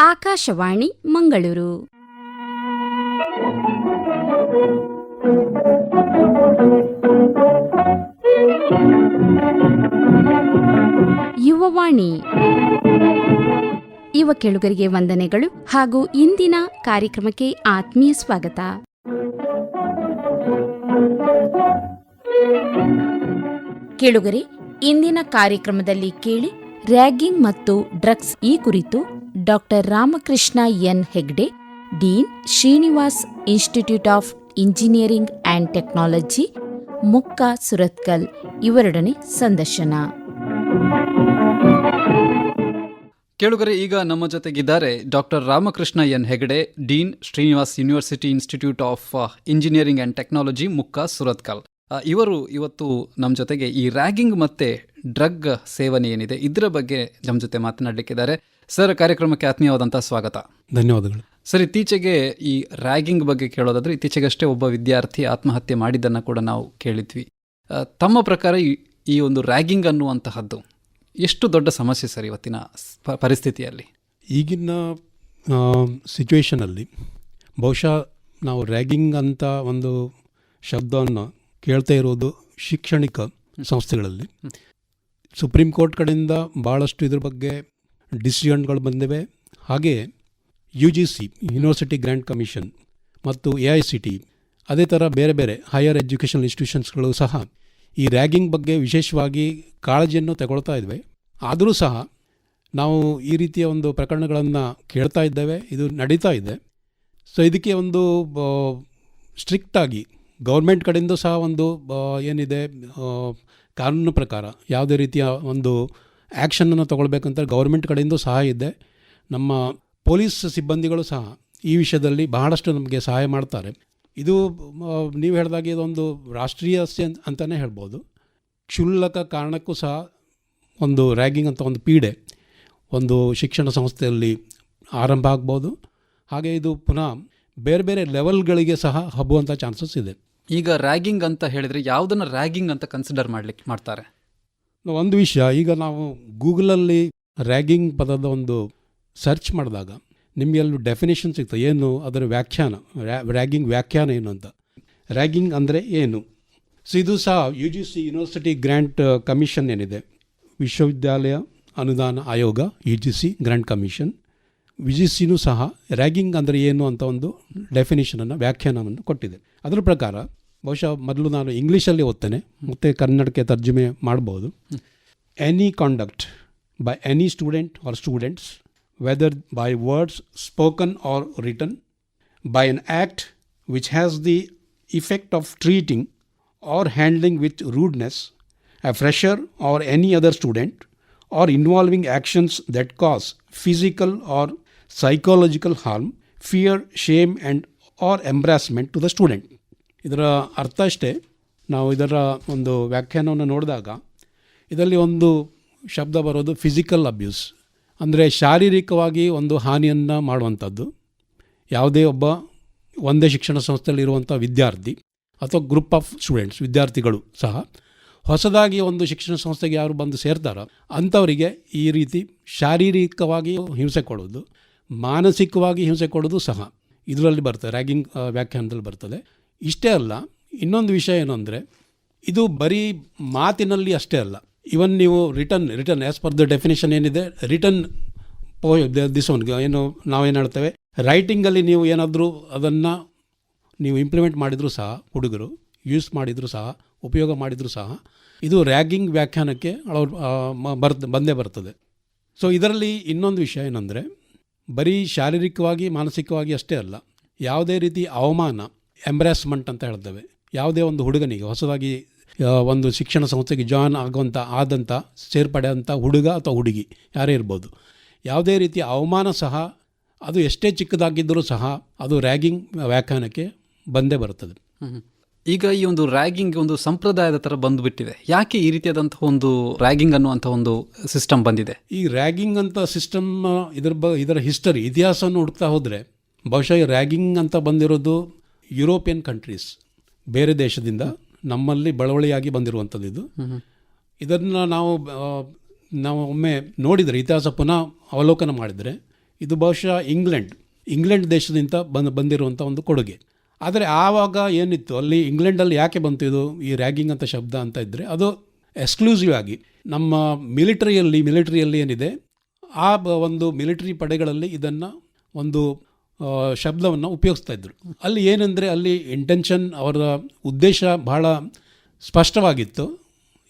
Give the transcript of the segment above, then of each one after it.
ಆಕಾಶವಾಣಿ ಮಂಗಳೂರು. ಯುವವಾಣಿ. ಯುವ ಕೆಳುಗರಿಗೆ ವಂದನೆಗಳು ಹಾಗೂ ಇಂದಿನ ಕಾರ್ಯಕ್ರಮಕ್ಕೆ ಆತ್ಮೀಯ ಸ್ವಾಗತ. ಕೇಳುಗರೆ, ಇಂದಿನ ಕಾರ್ಯಕ್ರಮದಲ್ಲಿ ಕೇಳಿ, ರ್ಯಾಗಿಂಗ್ ಮತ್ತು ಡ್ರಗ್ಸ್ ಈ ಕುರಿತು doctor Ramakrishna N Hegde, dean Srinivas Institute of Engineering and Technology Mukka Surathkal ಇವರೊಡನೆ ಸಂದರ್ಶನ. ಕೇಳುಗರೆ, ಈಗ ನಮ್ಮ ಜೊತೆಗಿದ್ದಾರೆ doctor Ramakrishna N Hegade, dean Srinivas University Institute of Engineering and Technology Mukka Surathkal. ಇವರು ಇವತ್ತು ನಮ್ಮ ಜೊತೆಗೆ ಈ ರ್ಯಾಗಿಂಗ್ ಮತ್ತೆ ಡ್ರಗ್ ಸೇವನೆ ಏನಿದೆ ಇದರ ಬಗ್ಗೆ ನಮ್ಮ ಜೊತೆ ಮಾತನಾಡಲಿಕ್ಕಿದ್ದಾರೆ. ಸರ್ ಕಾರ್ಯಕ್ರಮಕ್ಕೆ ಆತ್ಮೀಯವಾದಂಥ ಸ್ವಾಗತ. ಧನ್ಯವಾದಗಳು. ಸರ್ ಇತ್ತೀಚೆಗೆ ಈ ರ್ಯಾಗಿಂಗ್ ಬಗ್ಗೆ ಕೇಳೋದಾದ್ರೆ ಇತ್ತೀಚೆಗಷ್ಟೇ ಒಬ್ಬ ವಿದ್ಯಾರ್ಥಿ ಆತ್ಮಹತ್ಯೆ ಮಾಡಿದ್ದನ್ನು ಕೂಡ ನಾವು ಕೇಳಿದ್ವಿ. ತಮ್ಮ ಪ್ರಕಾರ ಈ ಈ ಒಂದು ರ್ಯಾಗಿಂಗ್ ಅನ್ನುವಂತಹದ್ದು ಎಷ್ಟು ದೊಡ್ಡ ಸಮಸ್ಯೆ ಸರ್ ಇವತ್ತಿನ ಪರಿಸ್ಥಿತಿಯಲ್ಲಿ? ಈಗಿನ ಸಿಚುವೇಶನಲ್ಲಿ ಬಹುಶಃ ನಾವು ರ್ಯಾಗಿಂಗ್ ಅಂತ ಒಂದು ಶಬ್ದವನ್ನು ಕೇಳ್ತಾ ಇರೋದು ಶೈಕ್ಷಣಿಕ ಸಂಸ್ಥೆಗಳಲ್ಲಿ. ಸುಪ್ರೀಂ ಕೋರ್ಟ್ ಕಡೆಯಿಂದ ಭಾಳಷ್ಟು ಇದ್ರ ಬಗ್ಗೆ ಡಿಸಿಷನ್ಗಳು ಬಂದಿವೆ. ಹಾಗೆ U G C university grant commission ಮತ್ತು ಎ ಐ ಸಿ ಟಿ ಅದೇ ಥರ ಬೇರೆ ಬೇರೆ ಹೈಯರ್ ಎಜುಕೇಷನ್ ಇನ್ಸ್ಟಿಟ್ಯೂಷನ್ಸ್ಗಳು ಸಹ ಈ ರ್ಯಾಗಿಂಗ್ ಬಗ್ಗೆ ವಿಶೇಷವಾಗಿ ಕಾಳಜಿಯನ್ನು ತಗೊಳ್ತಾ ಇದ್ವಿ. ಆದರೂ ಸಹ ನಾವು ಈ ರೀತಿಯ ಒಂದು ಪ್ರಕರಣಗಳನ್ನು ಕೇಳ್ತಾ ಇದ್ದೇವೆ, ಇದು ನಡೀತಾ ಇದೆ. ಸೊ ಇದಕ್ಕೆ ಒಂದು ಸ್ಟ್ರಿಕ್ಟಾಗಿ ಗೌರ್ಮೆಂಟ್ ಕಡೆಯಿಂದ ಸಹ ಒಂದು ಏನಿದೆ ಕಾನೂನು ಪ್ರಕಾರ ಯಾವುದೇ ರೀತಿಯ ಒಂದು ಆ್ಯಕ್ಷನನ್ನು ತೊಗೊಳ್ಬೇಕಂತ ಗೌರ್ಮೆಂಟ್ ಕಡೆಯಿಂದ ಸಹ ಇದೆ. ನಮ್ಮ ಪೊಲೀಸ್ ಸಿಬ್ಬಂದಿಗಳು ಸಹ ಈ ವಿಷಯದಲ್ಲಿ ಬಹಳಷ್ಟು ನಮಗೆ ಸಹಾಯ ಮಾಡ್ತಾರೆ. ಇದು ನೀವು ಹೇಳಿದಾಗೆ ಇದೊಂದು ರಾಷ್ಟ್ರೀಯ ಅಂತಲೇ ಹೇಳ್ಬೋದು. ಕ್ಷುಲ್ಲಕ ಕಾರಣಕ್ಕೂ ಸಹ ಒಂದು ರ್ಯಾಗಿಂಗ್ ಅಂತ ಒಂದು ಪೀಡೆ ಒಂದು ಶಿಕ್ಷಣ ಸಂಸ್ಥೆಯಲ್ಲಿ ಆರಂಭ ಆಗ್ಬೋದು. ಹಾಗೆ ಇದು ಪುನಃ ಬೇರೆ ಬೇರೆ ಲೆವೆಲ್ಗಳಿಗೆ ಸಹ ಹಬ್ಬುವಂಥ ಚಾನ್ಸಸ್ ಇದೆ. ಈಗ ರ್ಯಾಗಿಂಗ್ ಅಂತ ಹೇಳಿದ್ರೆ ಯಾವುದನ್ನು ರ್ಯಾಗಿಂಗ್ ಅಂತ ಕನ್ಸಿಡರ್ ಮಾಡ್ಲಿಕ್ಕೆ ಮಾಡ್ತಾರೆ? ಒಂದು ವಿಷಯ, ಈಗ ನಾವು ಗೂಗಲಲ್ಲಿ ರ್ಯಾಗಿಂಗ್ ಪದದ ಒಂದು ಸರ್ಚ್ ಮಾಡಿದಾಗ ನಿಮಗೆ ಅಲ್ಲಿ ಡೆಫಿನೇಷನ್ ಸಿಗ್ತದೆ ಏನು ಅದರ ವ್ಯಾಖ್ಯಾನ ರ್ಯಾಗಿಂಗ್ ವ್ಯಾಖ್ಯಾನ ಏನು ಅಂತ. ರ್ಯಾಗಿಂಗ್ ಅಂದರೆ ಏನು? ಸೊ ಇದು ಸಹ U G C university grant commission ಏನಿದೆ? ವಿಶ್ವವಿದ್ಯಾಲಯ ಅನುದಾನ ಆಯೋಗ U G C grant commission U G ಸಿನೂ ಸಹ ರ್ಯಾಗಿಂಗ್ ಅಂದರೆ ಏನು ಅಂತ ಒಂದು ಡೆಫಿನೇಷನನ್ನು ವ್ಯಾಖ್ಯಾನವನ್ನು ಕೊಟ್ಟಿದೆ ಅದರ ಪ್ರಕಾರ ಬಹುಶಃ ಮೊದಲು ನಾನು ಇಂಗ್ಲೀಷಲ್ಲಿ ಓದ್ತೇನೆ ಮತ್ತು ಕನ್ನಡಕ್ಕೆ ತರ್ಜುಮೆ ಮಾಡ್ಬೋದು any conduct by any student or students whether by words spoken or written by an act which has the effect of treating or handling with rudeness a fresher or any other student or involving actions that cause physical or psychological harm fear shame and or embarrassment to the student ಇದರ ಅರ್ಥ ಅಷ್ಟೇ. ನಾವು ಇದರ ಒಂದು ವ್ಯಾಖ್ಯಾನವನ್ನು ನೋಡಿದಾಗ ಇದರಲ್ಲಿ ಒಂದು ಶಬ್ದ ಬರೋದು ಫಿಸಿಕಲ್ ಅಬ್ಯೂಸ್ ಅಂದರೆ ಶಾರೀರಿಕವಾಗಿ ಒಂದು ಹಾನಿಯನ್ನು ಮಾಡುವಂಥದ್ದು. ಯಾವುದೇ ಒಬ್ಬ ಒಂದೇ ಶಿಕ್ಷಣ ಸಂಸ್ಥೆಯಲ್ಲಿ ಇರುವಂಥ ವಿದ್ಯಾರ್ಥಿ ಅಥವಾ ಗ್ರೂಪ್ ಆಫ್ ಸ್ಟೂಡೆಂಟ್ಸ್ ವಿದ್ಯಾರ್ಥಿಗಳು ಸಹ ಹೊಸದಾಗಿ ಒಂದು ಶಿಕ್ಷಣ ಸಂಸ್ಥೆಗೆ ಯಾರು ಬಂದು ಸೇರ್ತಾರೋ ಅಂಥವರಿಗೆ ಈ ರೀತಿ ಶಾರೀರಿಕವಾಗಿ ಹಿಂಸೆ ಕೊಡೋದು ಮಾನಸಿಕವಾಗಿ ಹಿಂಸೆ ಕೊಡೋದು ಸಹ. ಇದರಲ್ಲಿ ಬರ್ತದೆ ರ್ಯಾಗಿಂಗ್ ವ್ಯಾಖ್ಯಾನದಲ್ಲಿ ಬರ್ತದೆ. ಇಷ್ಟೇ ಅಲ್ಲ, ಇನ್ನೊಂದು ವಿಷಯ ಏನು ಅಂದರೆ ಇದು ಬರೀ ಮಾತಿನಲ್ಲಿ ಅಷ್ಟೇ ಅಲ್ಲ. ಇವನ್ ನೀವು return return as per the definition ಏನಿದೆ ರಿಟರ್ನ್ ಪೋ ದಿಸ್ ಒನ್ ಏನು, ನಾವೇನು ಹೇಳ್ತೇವೆ ರೈಟಿಂಗಲ್ಲಿ ನೀವು ಏನಾದರೂ ಅದನ್ನು ನೀವು ಇಂಪ್ಲಿಮೆಂಟ್ ಮಾಡಿದರೂ ಸಹ, ಹುಡುಗರು ಯೂಸ್ ಮಾಡಿದರೂ ಸಹ, ಉಪಯೋಗ ಮಾಡಿದರೂ ಸಹ, ಇದು ರ್ಯಾಗಿಂಗ್ ವ್ಯಾಖ್ಯಾನಕ್ಕೆ ಅಳವ ಬರ್ತ ಬಂದೇ ಬರ್ತದೆ. ಸೊ ಇದರಲ್ಲಿ ಇನ್ನೊಂದು ವಿಷಯ ಏನಂದರೆ ಬರೀ ಶಾರೀರಿಕವಾಗಿ, ಮಾನಸಿಕವಾಗಿ ಅಷ್ಟೇ ಅಲ್ಲ, ಯಾವುದೇ ರೀತಿ ಅವಮಾನ ಎಂಬ್ರಾಸ್ಮೆಂಟ್ ಅಂತ ಹೇಳ್ತೇವೆ. ಯಾವುದೇ ಒಂದು ಹುಡುಗನಿಗೆ, ಹೊಸದಾಗಿ ಒಂದು ಶಿಕ್ಷಣ ಸಂಸ್ಥೆಗೆ ಜಾಯ್ನ್ ಆಗುವಂಥ ಆದಂಥ ಸೇರ್ಪಡೆ ಅಂಥ ಹುಡುಗ ಅಥವಾ ಹುಡುಗಿ, ಯಾರೇ ಇರ್ಬೋದು. ಯಾವುದೇ ರೀತಿ ಅವಮಾನ ಸಹ, ಅದು ಎಷ್ಟೇ ಚಿಕ್ಕದಾಗಿದ್ದರೂ ಸಹ, ಅದು ರ್ಯಾಗಿಂಗ್ ವ್ಯಾಖ್ಯಾನಕ್ಕೆ ಬಂದೇ ಬರುತ್ತದೆ. ಈಗ ಈ ಒಂದು ರ್ಯಾಗಿಂಗ್ ಒಂದು ಸಂಪ್ರದಾಯದ ತರ ಬಂದ್ಬಿಟ್ಟಿದೆ. ಯಾಕೆ ಈ ರೀತಿಯಾದಂತಹ ಒಂದು ರ್ಯಾಗಿಂಗ್ ಅನ್ನುವಂಥ ಒಂದು ಸಿಸ್ಟಮ್ ಬಂದಿದೆ? ಈ ರ್ಯಾಗಿಂಗ್ ಅಂತ ಸಿಸ್ಟಮ್ ಇದರ ಬ, ಇದರ ಹಿಸ್ಟರಿ ಇತಿಹಾಸವನ್ನು ಹುಡುಕ್ತಾ ಹೋದರೆ, ಬಹುಶಃ ಈ ರ್ಯಾಗಿಂಗ್ ಅಂತ ಬಂದಿರೋದು ಯುರೋಪಿಯನ್ ಕಂಟ್ರೀಸ್ ಬೇರೆ ದೇಶದಿಂದ ನಮ್ಮಲ್ಲಿ ಬಳವಳಿಯಾಗಿ ಬಂದಿರುವಂಥದ್ದು ಇದು. ಇದನ್ನು ನಾವು ನಾವು ಒಮ್ಮೆ ನೋಡಿದರೆ, ಇತಿಹಾಸ ಪುನಃ ಅವಲೋಕನ ಮಾಡಿದರೆ, ಇದು ಬಹುಶಃ ಇಂಗ್ಲೆಂಡ್ ಇಂಗ್ಲೆಂಡ್ ದೇಶದಿಂದ ಬಂದು, ಬಂದಿರುವಂಥ ಒಂದು ಕೊಡುಗೆ. ಆದರೆ ಆವಾಗ ಏನಿತ್ತು? ಅಲ್ಲಿ ಇಂಗ್ಲೆಂಡಲ್ಲಿ ಯಾಕೆ ಬಂತು ಇದು, ಈ ರ್ಯಾಗಿಂಗ್ ಅಂತ ಶಬ್ದ ಅಂತ ಇದ್ದರೆ ಅದು ಎಕ್ಸ್ಕ್ಲೂಸಿವ್ ಆಗಿ ನಮ್ಮ ಮಿಲಿಟರಿಯಲ್ಲಿ ಮಿಲಿಟರಿಯಲ್ಲಿ ಏನಿದೆ, ಆ ಒಂದು ಮಿಲಿಟರಿ ಪಡೆಗಳಲ್ಲಿ ಇದನ್ನು ಒಂದು ಶಬ್ದವನ್ನು ಉಪಯೋಗಿಸ್ತಾ ಇದ್ದರು ಅಲ್ಲಿ ಏನಂದರೆ ಅಲ್ಲಿ ಇಂಟೆನ್ಷನ್ ಅವರ ಉದ್ದೇಶ ಬಹಳ ಸ್ಪಷ್ಟವಾಗಿತ್ತು.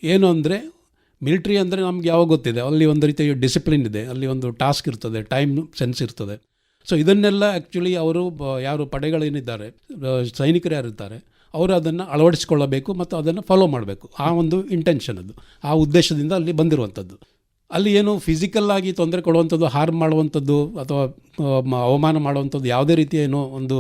ಏನು ಅಂದರೆ, ಮಿಲಿಟ್ರಿ ಅಂದರೆ ನಮ್ಗೆ ಯಾವಾಗ ಗೊತ್ತಿದೆ? ಅಲ್ಲಿ ಒಂದು ರೀತಿಯ ಡಿಸಿಪ್ಲಿನ್ ಇದೆ, ಅಲ್ಲಿ ಒಂದು ಟಾಸ್ಕ್ ಇರ್ತದೆ ಟೈಮ್ ಸೆನ್ಸ್ ಇರ್ತದೆ. ಸೊ ಇದನ್ನೆಲ್ಲ ಆ್ಯಕ್ಚುಲಿ ಅವರು ಯಾರು ಪಡೆಗಳೇನಿದ್ದಾರೆ ಸೈನಿಕರು ಯಾರಿರ್ತಾರೆ ಅವರು ಅದನ್ನು ಅಳವಡಿಸಿಕೊಳ್ಳಬೇಕು ಮತ್ತು ಅದನ್ನು ಫಾಲೋ ಮಾಡಬೇಕು. ಆ ಒಂದು ಇಂಟೆನ್ಷನ್ ಅದು. ಆ ಉದ್ದೇಶದಿಂದ ಅಲ್ಲಿ ಬಂದಿರುವಂಥದ್ದು. ಅಲ್ಲಿ ಏನು ಫಿಸಿಕಲ್ ಆಗಿ ತೊಂದರೆ ಕೊಡುವಂಥದ್ದು ಹಾರ್ಮ್ ಮಾಡುವಂಥದ್ದು, ಅಥವಾ ಅವಮಾನ ಮಾಡುವಂಥದ್ದು ಯಾವುದೇ ರೀತಿಯ ಏನೋ ಒಂದು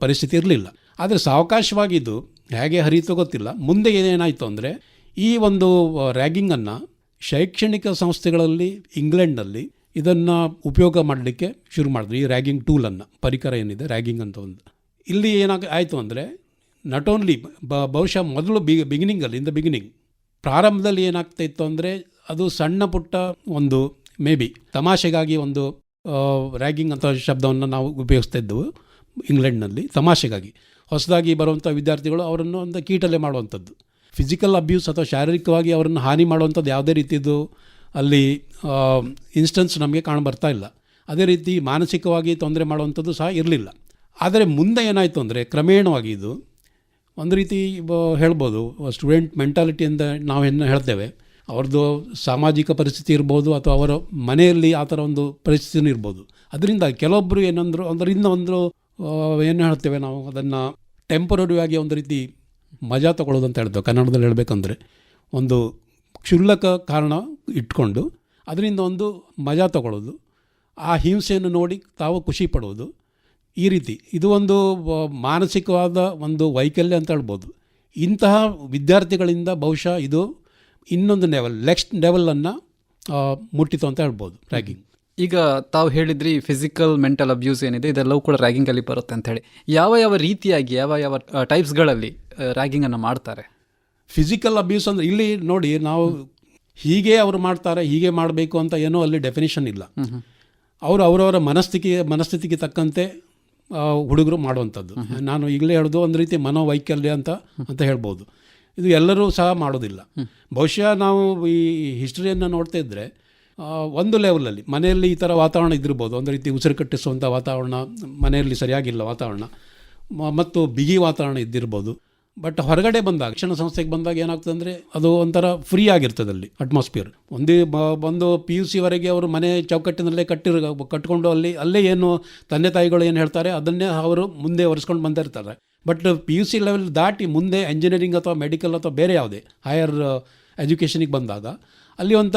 ಪರಿಸ್ಥಿತಿ ಇರಲಿಲ್ಲ. ಆದರೆ ಸಾವಕಾಶವಾಗಿದ್ದು, ಹೇಗೆ ಹರಿಯಿತು ಗೊತ್ತಿಲ್ಲ. ಮುಂದೆ ಏನೇನಾಯಿತು ಅಂದರೆ, ಈ ಒಂದು ರ್ಯಾಗಿಂಗನ್ನು ಶೈಕ್ಷಣಿಕ ಸಂಸ್ಥೆಗಳಲ್ಲಿ ಇಂಗ್ಲೆಂಡ್ನಲ್ಲಿ ಇದನ್ನು ಉಪಯೋಗ ಮಾಡಲಿಕ್ಕೆ ಶುರು ಮಾಡಿದ್ರು. ಈ ರ್ಯಾಗಿಂಗ್ ಟೂಲನ್ನು ಪರಿಕರ ಏನಿದೆ? ರ್ಯಾಗಿಂಗ್ ಅಂತ ಒಂದು. ಇಲ್ಲಿ ಏನಾಗ, ಆಯಿತು ಅಂದರೆ ನಾಟ್ ಓನ್ಲಿ ಬಹುಶಃ ಮೊದಲು ಬಿ ಬಿಗಿನಿಂಗಲ್ಲಿ ಇನ್ ದ ಬಿಗಿನಿಂಗ್ ಪ್ರಾರಂಭದಲ್ಲಿ ಏನಾಗ್ತಾ ಇತ್ತು ಅಂದರೆ ಅದು ಸಣ್ಣ ಪುಟ್ಟ ಒಂದು ಮೇ ಬಿ ತಮಾಷೆಗಾಗಿ ಒಂದು ರ್ಯಾಗಿಂಗ್ ಅಂತ ಶಬ್ದವನ್ನು ನಾವು ಉಪಯೋಗಿಸ್ತಾ ಇದ್ದೆವು ಇಂಗ್ಲೆಂಡ್ನಲ್ಲಿ ತಮಾಷೆಗಾಗಿ. ಹೊಸದಾಗಿ ಬರುವಂಥ ವಿದ್ಯಾರ್ಥಿಗಳು ಅವರನ್ನು ಒಂದು ಕೀಟಲೆ ಮಾಡುವಂಥದ್ದು ಫಿಸಿಕಲ್ ಅಬ್ಯೂಸ್ ಅಥವಾ ಶಾರೀರಿಕವಾಗಿ ಅವರನ್ನು ಹಾನಿ ಮಾಡುವಂಥದ್ದು ಯಾವುದೇ ರೀತಿಯದು ಅಲ್ಲಿ ಇನ್ಸ್ಟೆನ್ಸ್ ನಮಗೆ ಕಾಣಬರ್ತಾ ಇಲ್ಲ. ಅದೇ ರೀತಿ ಮಾನಸಿಕವಾಗಿ ತೊಂದರೆ ಮಾಡುವಂಥದ್ದು ಸಹ ಇರಲಿಲ್ಲ. ಆದರೆ ಮುಂದೆ ಏನಾಯಿತು ಅಂದರೆ ಕ್ರಮೇಣವಾಗಿ ಇದು ಒಂದು ರೀತಿ ಹೇಳ್ಬೋದು, ಸ್ಟೂಡೆಂಟ್ ಮೆಂಟಾಲಿಟಿಯಿಂದ ನಾವು ಏನು ಹೇಳ್ತೇವೆ ಅವ್ರದ್ದು ಸಾಮಾಜಿಕ ಪರಿಸ್ಥಿತಿ ಇರ್ಬೋದು ಅಥವಾ ಅವರ ಮನೆಯಲ್ಲಿ ಆ ಥರ ಒಂದು ಪರಿಸ್ಥಿತಿನೂ ಇರ್ಬೋದು. ಅದರಿಂದ ಕೆಲವೊಬ್ಬರು ಏನಂದ್ರು ಅದರಿಂದ ಒಂದು ಏನು ಹೇಳ್ತೇವೆ ನಾವು, ಅದನ್ನು ಟೆಂಪರರಿ ಆಗಿ ಒಂದು ರೀತಿ ಮಜಾ ತಗೊಳ್ಳೋದು ಅಂತ ಹೇಳ್ತೇವೆ. ಕನ್ನಡದಲ್ಲಿ ಹೇಳಬೇಕಂದ್ರೆ ಒಂದು ಕ್ಷುಲ್ಲಕ ಕಾರಣ ಇಟ್ಕೊಂಡು ಅದರಿಂದ ಒಂದು ಮಜಾ ತಗೊಳ್ಳೋದು. ಆ ಹಿಂಸೆಯನ್ನು ನೋಡಿ ತಾವು ಖುಷಿ ಪಡೋದು ಈ ರೀತಿ ಇದು ಒಂದು ಮಾನಸಿಕವಾದ ಒಂದು ವೈಕಲ್ಯ ಅಂತ ಹೇಳ್ಬೋದು. ಇಂತಹ ವಿದ್ಯಾರ್ಥಿಗಳಿಂದ ಬಹುಶಃ ಇದು ಇನ್ನೊಂದು ಲೆವೆಲ್ ನೆಕ್ಸ್ಟ್ ಲೆವೆಲನ್ನು ಮುಟ್ಟಿತು ಅಂತ ಹೇಳ್ಬೋದು ರ್ಯಾಗಿಂಗ್ ಈಗ ತಾವು ಹೇಳಿದ್ರಿ ಫಿಸಿಕಲ್ ಮೆಂಟಲ್ ಅಬ್ಯೂಸ್ ಏನಿದೆ, ಇದೆಲ್ಲವೂ ಕೂಡ ರ್ಯಾಗಿಂಗಲ್ಲಿ ಬರುತ್ತೆ ಅಂತ ಹೇಳಿ ಯಾವ ಯಾವ ರೀತಿಯಾಗಿ, ಯಾವ ಯಾವ ಟೈಪ್ಸ್ಗಳಲ್ಲಿ ರ್ಯಾಗಿಂಗನ್ನು ಮಾಡ್ತಾರೆ? ಫಿಸಿಕಲ್ ಅಬ್ಯೂಸ್ ಅಂದರೆ ಇಲ್ಲಿ ನೋಡಿ ನಾವು ಹೀಗೆ ಅವರು ಮಾಡ್ತಾರೆ, ಹೀಗೆ ಮಾಡಬೇಕು ಅಂತ ಏನೋ ಅಲ್ಲಿ ಡೆಫಿನೇಷನ್ ಇಲ್ಲ. ಅವರು ಅವರವರ ಮನಸ್ಥಿತಿ, ಮನಸ್ಥಿತಿಗೆ ತಕ್ಕಂತೆ ಹುಡುಗರು ಮಾಡುವಂಥದ್ದು. ನಾನು ಈಗಲೇ ಹೇಳೋದು ಒಂದು ರೀತಿ ಮನೋವೈಕಲ್ಯ ಅಂತ ಅಂತ ಹೇಳ್ಬೋದು. ಇದು ಎಲ್ಲರೂ ಸಹ ಮಾಡೋದಿಲ್ಲ. ಬಹುಶಃ ನಾವು ಈ ಹಿಸ್ಟ್ರಿಯನ್ನು ನೋಡ್ತಾ ಇದ್ದರೆ ಒಂದು ಲೆವೆಲಲ್ಲಿ ಮನೆಯಲ್ಲಿ ಈ ಥರ ವಾತಾವರಣ ಇದ್ದಿರ್ಬೋದು. ಒಂದು ರೀತಿ ಉಸಿರು ಕಟ್ಟಿಸುವಂಥ ವಾತಾವರಣ, ಮನೆಯಲ್ಲಿ ಸರಿಯಾಗಿಲ್ಲ ವಾತಾವರಣ. ಮತ್ತು ಬಿಗಿ ವಾತಾವರಣ ಇದ್ದಿರ್ಬೋದು. ಬಟ್ ಹೊರಗಡೆ ಬಂದಾಗ, ಶಿಕ್ಷಣ ಸಂಸ್ಥೆಗೆ ಬಂದಾಗ ಏನಾಗ್ತದೆ ಅಂದರೆ ಅದು ಒಂಥರ ಫ್ರೀ ಆಗಿರ್ತದೆ ಅಲ್ಲಿ ಅಟ್ಮಾಸ್ಫಿಯರ್ ಒಂದೇ ಬ- ಬಂದು ಪಿ ಯು ಸಿವರೆಗೆ ಅವರು ಮನೆ ಚೌಕಟ್ಟಿನಲ್ಲೇ ಕಟ್ಟಿರ, ಕಟ್ಕೊಂಡು ಅಲ್ಲಿ, ಅಲ್ಲೇ ಏನು ತಂದೆ ತಾಯಿಗಳು ಏನು ಹೇಳ್ತಾರೆ, ಅದನ್ನೇ ಅವರು ಮುಂದೆ ಒರೆಸ್ಕೊಂಡು ಬಂದಿರ್ತಾರೆ but P U C level ದಾಟಿ ಮುಂದೆ ಎಂಜಿನಿಯರಿಂಗ್ ಅಥವಾ ಮೆಡಿಕಲ್ ಅಥವಾ ಬೇರೆ ಯಾವುದೇ ಹೈಯರ್ ಎಜುಕೇಷನಿಗೆ ಬಂದಾಗ, ಅಲ್ಲಿ ಒಂಥ